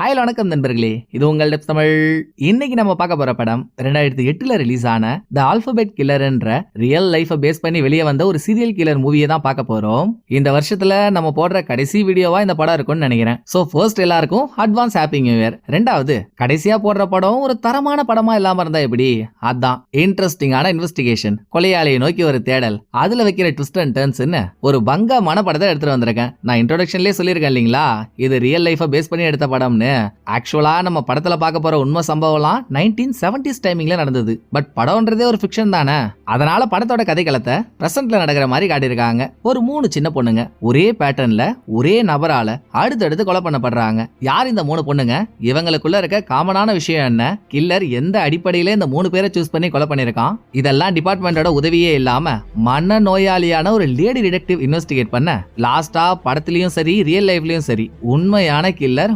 Hi வணக்கம் நண்பர்களே. இது உங்கள் டிப்ஸ் தமிழ். இன்னைக்கு நம்ம பார்க்க போற படம் ரெண்டாயிரத்தி எட்டுல ரிலீஸ் ஆன த ஆல்பபெட் கில்லர்ன்ற ரியல் லைஃபை பேஸ் பண்ணி வெளியே வந்த ஒரு சீரியல் கில்லர் மூவியை தான் பார்க்க போறோம். இந்த வருஷத்துல நம்ம போடுற கடைசி வீடியோவா இந்த படம் இருக்கும்னு நினைக்கிறேன். ஸோ ஃபர்ஸ்ட் எல்லாருக்கும் அட்வான்ஸ் ஹாப்பி நியூ இயர் ரெண்டாவது கடைசியா போடுற படம் ஒரு தரமான படமா இல்லாம இருந்தா எப்படி? அதான் இன்ட்ரெஸ்டிங்கான இன்வெஸ்டிகேஷன் கொலையாளியை நோக்கி ஒரு தேடல். அதுல வைக்கிற ட்விஸ்ட் அண்ட் டர்ன்ஸ்னு ஒரு பங்கமான படத்தை எடுத்துட்டு வந்திருக்கேன். நான் இன்ட்ரோடக்ஷன்லேயே சொல்லியிருக்கேன் இல்லைங்களா? இது ரியல் லைஃபை பேஸ் பண்ணி எடுத்த படம்னு. ஆக்சுவலாக நம்ம படத்தில் பார்க்க போகிற உண்மை சம்பவம்லாம் நைன்டீன் செவன்டிஸ் டைமிங்கில் நடந்தது. பட் படம்ன்றதே ஒரு ஃபிக்ஷன் தானே? அதனால படத்தோட கதைக்களத்தை ப்ரெசென்ட்டில் நடக்கிற மாதிரி காட்டியிருக்காங்க. ஒரு மூணு சின்ன பொண்ணுங்க. ஒரே பேட்டர்னில் ஒரே நபரால் அடுத்தடுத்து கொலை பண்ணப்படுறாங்க. யார் இந்த மூணு பொண்ணுங்க? இவங்களுக்குள்ள இருக்க காமனான விஷயம் என்ன? கில்லர் எந்த அடிப்படையில இந்த மூணு பேரை சூஸ் பண்ணி கொலை பண்ணியிருக்கான்? இதெல்லாம் டிபார்ட்மெண்டோட உதவியே இல்லாம மன நோயாளியான ஒரு லேடி டிடெக்டிவ் இன்வெஸ்டிகேட் பண்ண லாஸ்டா படத்துலயும் சரி ரியல் லைஃப்லயும் சரி உண்மையான கில்லர்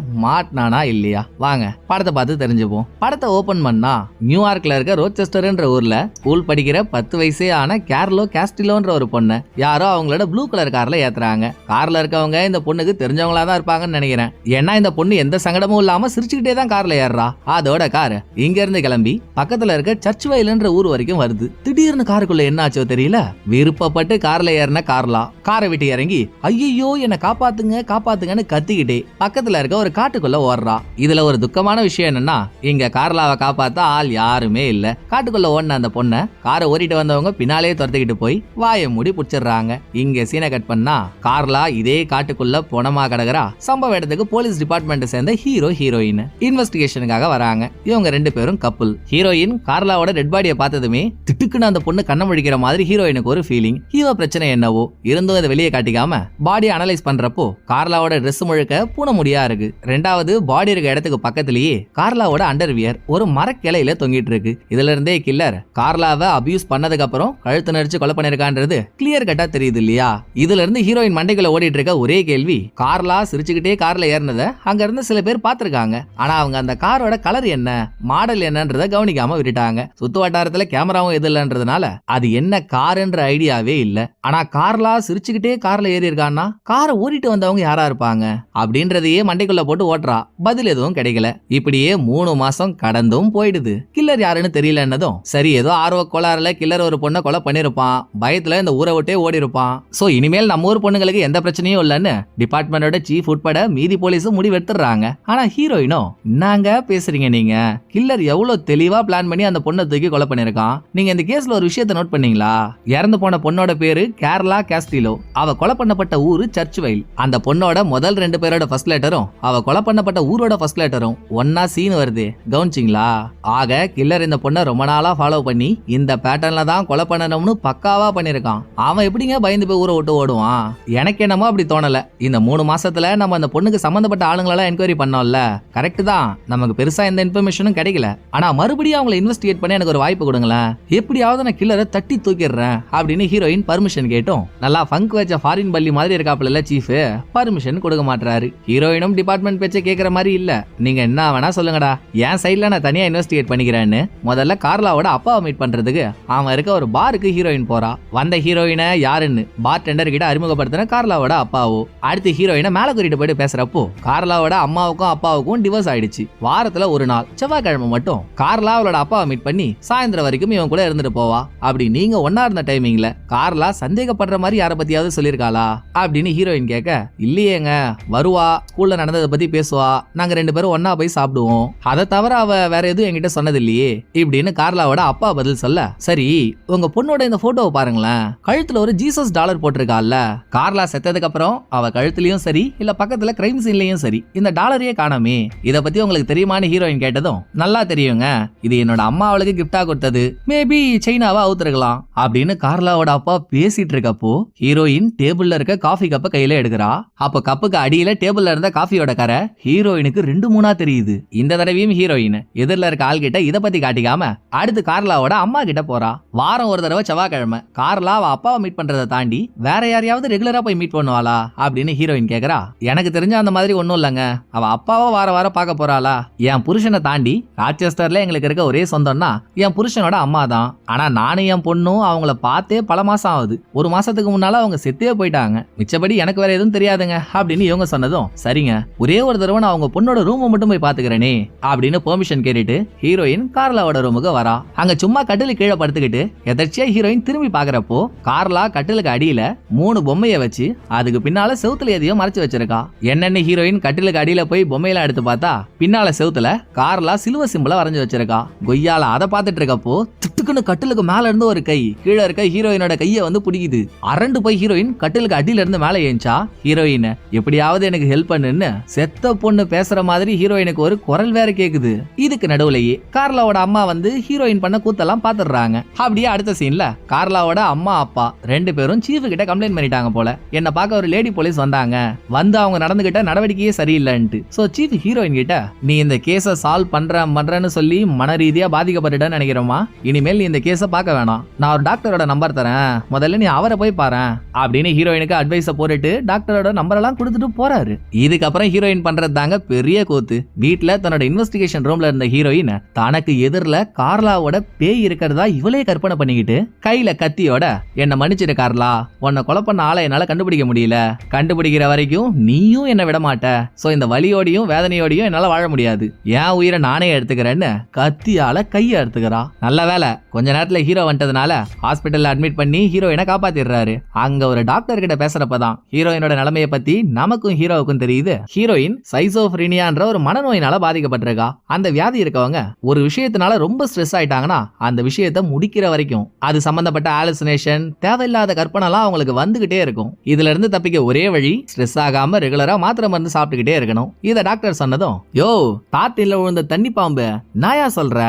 நானா இல்லையா? வாங்க படத்தை பார்த்து தெரிஞ்சுப்போம். படத்தை ஓபன் பண்ணா நியூயார்க்ல இருக்க ரோச்செஸ்டர்ன்ற ஊர்ல ஸ்கூல் படிக்கிற பத்து வயசே ஆன கேர்லோ கேஸ்டிலோன்ற ஒரு பொண்ணு யாரோ அவங்களோட ப்ளூ கலர் கார்ல ஏத்துறாங்க. கார்ல இருக்கவங்க இந்த பொண்ணுக்கு தெரிஞ்சவங்களா தான் இருப்பாங்கன்னு நினைக்கிறேன். ஏன்னா இந்த பொண்ணு எந்த சங்கடமும் இல்லாம சிரிச்சுக்கிட்டே தான் கார்ல ஏறுறா. அதோட கார் இங்க இருந்து கிளம்பி பக்கத்துல இருக்க சர்ச் வயலுன்ற ஊர் வரைக்கும் வருது. திடீர்னு காருக்குள்ள என்ன ஆச்சோ தெரியல. விருப்பப்பட்டு கார்ல ஏறின கார்லா காரை விட்டு இறங்கி ஐயோ என்ன காப்பாத்துங்க காப்பாத்துங்கன்னு கத்திக்கிட்டே பக்கத்துல இருக்க ஒரு காட்டுக்குள்ள வர்றா. இதுல ஒரு துக்கமான விஷயம் என்னன்னா இங்க கார்லாவை காப்பாத்த ஆள் யாருமே இல்ல. காட்டுக்குள்ள ஓடின அந்த பொண்ணை காரை ஓடிட்டு வந்தவங்க பின்னாலே துரத்துக்கிட்டு போய் வாயை மூடி பிடிச்சிடுறாங்க. இங்க சீனை கட் பண்ணா கார்லா இதே காட்டுக்குள்ள பொணமா கிடக்குறா. சம்பவ இடத்துக்கு போலீஸ் டிபார்ட்மெண்ட் சேர்ந்த ஹீரோ ஹீரோயின் இன்வெஸ்டிகேஷனுக்காக வராங்க. இவங்க ரெண்டு பேரும் கப்புள் ஹீரோயின் கார்லாவோட டெட் பாடியை பார்த்ததுமே திட்டுக்குன்னு அந்த பொண்ணு கண்ண முழிக்கிற மாதிரி ஹீரோயினுக்கு ஒரு ஃபீலிங் ஹீரோ பிரச்சனை என்னவோ? இருந்தும் இதை வெளியே காட்டிக்காம பாடியை அனலைஸ் பண்றப்போ கார்லாவோட ட்ரெஸ் முழுக்க பூனை முடியா இருக்கு. ரெண்டாவது பாடி இருக்க இடத்துக்கு பக்கத்துலயே கார்லாவோட அண்டர்வியர் ஒரு மரக்கிளையில தொங்கிட்டு இருக்கு. இதுல இருந்தே கில்லர் கார்லாவை அபியூஸ் பண்ணதுக்கு அப்புறம் கழுத்து நடிச்சு கொலை பண்ணிருக்கான்றது கிளியர் கட்டா தெரியுது இல்லையா? இதுல இருந்து ஹீரோயின் மண்டைக்குள்ள ஓடிட்டு இருக்க ஒரே கேள்வி கார்லா சிரிச்சுக்கிட்டே கார்ல ஏறினதை அங்க இருந்து சில பேர் பார்த்திருக்காங்க. ஆனா அவங்க அந்த காரோட கலர் என்ன மாடல் என்னன்றத கவனிக்காம விட்டுட்டாங்க. சுத்து வட்டாரத்துல கேமராவும் எது இல்லைன்றதுனால அது என்ன காருன்ற ஐடியாவே இல்ல. ஆனா கார்லா சிரிச்சுக்கிட்டே கார்ல ஏறி இருக்கான்னா காரை ஓடிட்டு வந்தவங்க யாரா இருப்பாங்க? அப்படின்றதையே மண்டைக்குள்ள போட்டு ஓட்டுறா. பதில் எதுவும் கிடைக்கல. இப்படியே மூணு மாசம் கடந்தும் போயிடுது. கில்லர் யாருன்னு தெரியலன்னதும் சரி ஏதோ ஆர்வ கோளாறுல கில்லர் ஒரு பொண்ணை கொலை பண்ணிருப்பான். பயத்துல இந்த ஊரை விட்டே ஓடி இருப்பான் சோ இனிமேல் நம்ம ஊர் பொண்ணுங்களுக்கு எந்த பிரச்சனையும் இல்லைன்னு டிபார்ட்மெண்டோட சீஃப் உட்பட மீதி போலீஸும் முடிவெடுத்துறாங்க ஆனா ஹீரோயினோ என்னங்க பேசுறீங்க நீங்க? கில்லர் எவ்வளவு தெளிவா பிளான் பண்ணி அந்த பொண்ணை தூக்கி கொலை பண்ணிருக்கான்? நீங்க இந்த கேஸ்ல ஒரு விஷயத்தை நோட் பண்ணீங்களா? இறந்து போன பொண்ணோட பேரு கேரளா கேஸ்டிலோ. அவ கொலை பண்ணப்பட்ட ஊரு சர்ச் வயல். அந்த பொண்ணோட முதல் ரெண்டு பேரோட ஃபர்ஸ்ட் லெட்டரும் அவ கொலை பண்ணப்பட்ட ஊரோட ஃபர்ஸ்ட் லெட்டரும் ஒன்னா சீன் வருது. கவனிச்சிங்களா? ஆக கில்லர் இந்த பொண்ணை ரொம்ப நாளா ஃபாலோ பண்ணி இந்த பேட்டர்ன்ல தான் கொலை பண்ணணும்னு பக்காவா பண்ணிருக்கான். அவன் எப்படிங்க பயந்து போய் ஊரை விட்டு ஓடுவான்? எனக்கு என்னமோ அப்படி தோணல. இந்த மூணு மாசத்துல நம்ம அந்த பொண்ணுக்கு சம்பந்தப்பட்ட ஆளுங்களெல்லாம் என்கொயரி பண்ணோம்ல. கரெக்ட் தான். நமக்கு பெருசா எந்த இன்ஃபர்மேஷனும் கிடைக்கல. ஆனா மறுபடியும் அவங்கள இன்வெஸ்டிகேட் பண்ணி எனக்கு ஒரு வாய்ப்பு கொடுங்களேன். எப்படியாவது நான் கில்லரை தட்டி தூக்கிடுறேன் அப்படின்னு ஹீரோயின் பர்மிஷன் கேட்டோம். நல்லா ஃபங்க் வச்ச ஃபாரின் பள்ளி மாதிரி இருக்காப்புல சீஃப் பர்மிஷன் கொடுக்க மாட்டாரு ஹீரோயினும் டிபார்ட்மெண்ட் பேச்சை கேட்குற மாதிரி இல்லை. நீங்கள் என்ன வேணா சொல்லுங்கடா. என் சைடில் நான் தனியாக இன்வெஸ்டிகேட் பண்ணிக்கிறேன்னு முதல்ல கார்லாவோட அப்பாவை மீட் பண்ணுறதுக்கு அவன் இருக்க ஒரு பாருக்கு ஹீரோயின் போறா. வந்த ஹீரோயினை யாருன்னு பார் டெண்டர் கிட்ட அறிமுகப்படுத்தின கார்லாவோட அப்பாவோ. அடுத்து ஹீரோயினை மேலே கூட்டிட்டு போயிட்டு பேசுறப்போ கார்லாவோட அம்மாவுக்கும் அப்பாவுக்கும் டிவோர்ஸ் ஆயிடுச்சு. வாரத்துல ஒரு நாள் செவ்வாய்க்கிழமை மட்டும் கார்லா அவளோட அப்பாவை மீட் பண்ணி சாயந்தரம் வரைக்கும் இவன் கூட இருந்துட்டு போவா. அப்படி நீங்க ஒன்னா இருந்த டைமிங்ல கார்லா சந்தேகப்படுற மாதிரி யாரை பத்தியாவது சொல்லியிருக்காளா? அப்படின்னு ஹீரோயின் கேட்க இல்லையேங்க வருவா ஸ்கூல்ல நடந்ததை பத்தி பேசுவா. நாங்க ரெண்டு பேரும் ஒன்னா போய் சாப்பிடுவோம். அதை தவிர அவ வேற எதுவும் என்கிட்ட சொன்னது இல்லையே இப்படின்னு கார்லாவோட அப்பா பதில் சொல்ல சரி உங்க பொண்ணோட இந்த போட்டோவை பாருங்களேன். கழுத்துல ஒரு ஜீசஸ் டாலர் போட்டிருக்கால கார்லா செத்ததுக்கு அப்புறம் அவ கழுத்துலயும் சரி இல்ல பக்கத்துல கிரைம் சீன்லயும் சரி. இந்த டாலரையே காணாமே. இத பத்தி உங்களுக்கு தெரியுமான்னு ஹீரோயின் கேட்டதும் நல்லா தெரியுங்க. இது என்னோட அம்மா அவளுக்கு கிஃப்டா கொடுத்தது. மேபி சைனாவா அவுத்துருக்கலாம். அப்படின்னு கார்லாவோட அப்பா பேசிட்டு இருக்கப்போ ஹீரோயின் டேபிள்ல இருக்க காஃபி கப்பை கையில எடுக்கிறா. அப்ப கப்புக்கு அடியில டேபிள்ல இருந்த காஃபியோட கரை ஹீரோயினுக்கு ரெண்டு மூணா தெரியுது. இந்த தடவையும் ஹீரோயின். எதிரில் இருக்க ஆள் கிட்ட இத பத்தி காட்டிக்காம அடுத்து கார்லாவோட அம்மா கிட்ட போறா. வாரம் ஒரு தடவை செவ்வாய்க்கிழமை. கார்லா அவ அப்பாவை மீட் பண்றதை தாண்டி வேற யாரையாவது ரெகுலரா போய் மீட் பண்ணுவாளா அப்படின்னு ஹீரோயின் கேக்குறா. எனக்கு தெரிஞ்ச அந்த மாதிரி ஒண்ணும் இல்லைங்க. அவ அப்பாவை வார வாரம் பார்க்க போறாளா. என் புருஷனை தாண்டி ராச்செஸ்டர்ல எங்களுக்கு இருக்க ஒரே சொந்தம்னா என் புருஷனோட அம்மா தான். ஆனா நானும் என் பொண்ணும் அவங்கள பார்த்தே பல மாசம் ஆகுது. ஒரு மாசத்துக்கு முன்னால அவங்க செத்தே போயிட்டாங்க. மிச்சபடி எனக்கு வேற எதுவும் தெரியாதுங்க அப்படின்னு இவங்க சொன்னதும் சரிங்க. ஒரே ஒரு தடவை நான் அவங்க பொண்ணோட ரூமை மட்டும் போய் பாத்துக்கிறேனே அப்படின்னு பெர்மிஷன் கேட்டுட்டு ஹீரோயின் கார்லாவோட ரூமுக்கு வரா. அங்க சும்மா கட்டிலு கீழே படுத்துக்கிட்டு எதர்ச்சியா ஹீரோயின் திரும்பி பாக்குறப்போ கார்லா கட்டிலுக்கு அடியில மூணு பொம்மைய வச்சு அதுக்கு பின்னால செவுத்துல எதையோ மறைச்சு வச்சிருக்கா. என்னென்ன ஹீரோயின் கட்டிலுக்கு அடியில போய் பொம்மையெல்லாம் எடுத்து பார்த்தா பின்னால செவுத்துல கார்லா சிலுவ சிம்பிள வரைஞ்சு வச்சிருக்கா. கொய்யால அதை பார்த்துட்டு இருக்கப்போ திட்டுக்குன்னு கட்டிலுக்கு மேல இருந்து ஒரு கை கீழே இருக்க ஹீரோயினோட கையை வந்து பிடிக்குது. அரண்டு போய் ஹீரோயின் கட்டிலுக்கு அடியில இருந்து மேல ஏஞ்சா ஹீரோயின் எப்படியாவது எனக்கு ஹெல்ப் பண்ணுன்னு செத்த பொண்ணு பேசுற மாதிரி ஹீரோயினுக்கு ஒரு குரல் வேற கேக்குது. இதுக்கு நடுவுலயே கார்லாவோட அம்மா வந்து ஹீரோயின் பண்ண கூத்தெல்லாம் பாத்துடுறாங்க. அப்படியே அடுத்த சீன்ல கார்லாவோட அம்மா அப்பா ரெண்டு பேரும் சீஃப் கிட்ட கம்ப்ளைண்ட் பண்ணிட்டாங்க போல. என்ன பார்க்க ஒரு லேடி போலீஸ் வந்தாங்க. வந்து அவங்க நடந்துகிட்ட நடவடிக்கையே சரியில்லைன்ட்டு. சோ சீஃப் ஹீரோயின் கிட்ட நீ இந்த கேஸை சால்வ் பண்ற பண்றேன்னு சொல்லி மன ரீதியா பாதிக்கப்பட்டுட்டேன்னு நினைக்கிறோமா இனிமேல் நீ இந்த கேஸ பார்க்க வேணாம். நான் ஒரு டாக்டரோட நம்பர் தரேன். முதல்ல நீ அவரை போய் பாரு அப்படின்னு ஹீரோயினுக்கு அட்வைஸ போட்டுட்டு டாக்டரோட நம்பர் எல்லாம் கொடுத்துட்டு போறாரு. இதுக்கப்புறம் ஹீரோயின் பண்றது தாங்க பெரிய கோத்து. வீட்ல தன்னோட இன்வெஸ்டிகேஷன் ரூம்ல இருந்த ஹீரோயின் தனக்கு எதிரில் கார்லாவோட பேய் இருக்கிறதா இவளே கற்பனை பண்ணிக்கிட்டு கையில கத்தியோட என்ன மன்னிச்சிரு கார்லா உன்னை கொலை பண்ண ஆளை என்னால கண்டுபிடிக்க முடியல. கண்டுபிடிக்கிற வரைக்கும் நீயும் என்ன விட மாட்ட சோ இந்த வலியோடையும் வேதனையோடையும் என்னால வாழ முடியாது. என் உயிரை நானே எடுத்துக்கிறேன்னு கத்தியால கையை எடுத்துக்கிறா நல்ல வேலை கொஞ்ச நேரத்துல ஹீரோ வந்துட்டதுனால ஹாஸ்பிட்டலில் அட்மிட் பண்ணி ஹீரோயினை காப்பாத்திடுறாரு. அங்க ஒரு டாக்டர் கிட்ட பேசுறப்பதான் ஹீரோயினோட நிலைமையை பத்தி நமக்கும் ஹீரோவுக்கும் தெரியுது. ஹீரோயின் ஸ்கிசோஃப்ரீனியான்ற ஒரு மனநோயினால பாதிக்கப்பட்டிருக்கா? அந்த வியாதி இருக்கவங்க ஒரு விஷயத்தினால ரொம்ப ஸ்ட்ரெஸ் ஆயிட்டாங்கன்னா அந்த விஷயத்த முடிக்கிற வரைக்கும் அது சம்பந்தப்பட்ட ஆலோசனேஷன் தேவையில்லாத கற்பனைலாம் அவங்களுக்கு வந்துகிட்டே இருக்கும். இதுல இருந்து தப்பிக்க ஒரே வழி ஸ்ட்ரெஸ் ஆகாம ரெகுலரா மாத்திரை மருந்து சாப்பிட்டுக்கிட்டே இருக்கணும். இத டாக்டர் சொன்னதும் யோ தாத்தில விழுந்த தண்ணி பாம்பு நாயா சொல்ற?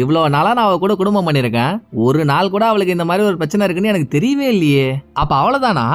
இவ்வளவு நாளா நான் அவ கூட குடும்பம் பண்ணிருக்கேன் ஒரு நாள் கூட அவளுக்கு இந்த மாதிரி ஒரு பிரச்சனை இருக்குன்னு எனக்கு தெரியவே இல்லையே. அப்ப அவ்வளவுதானா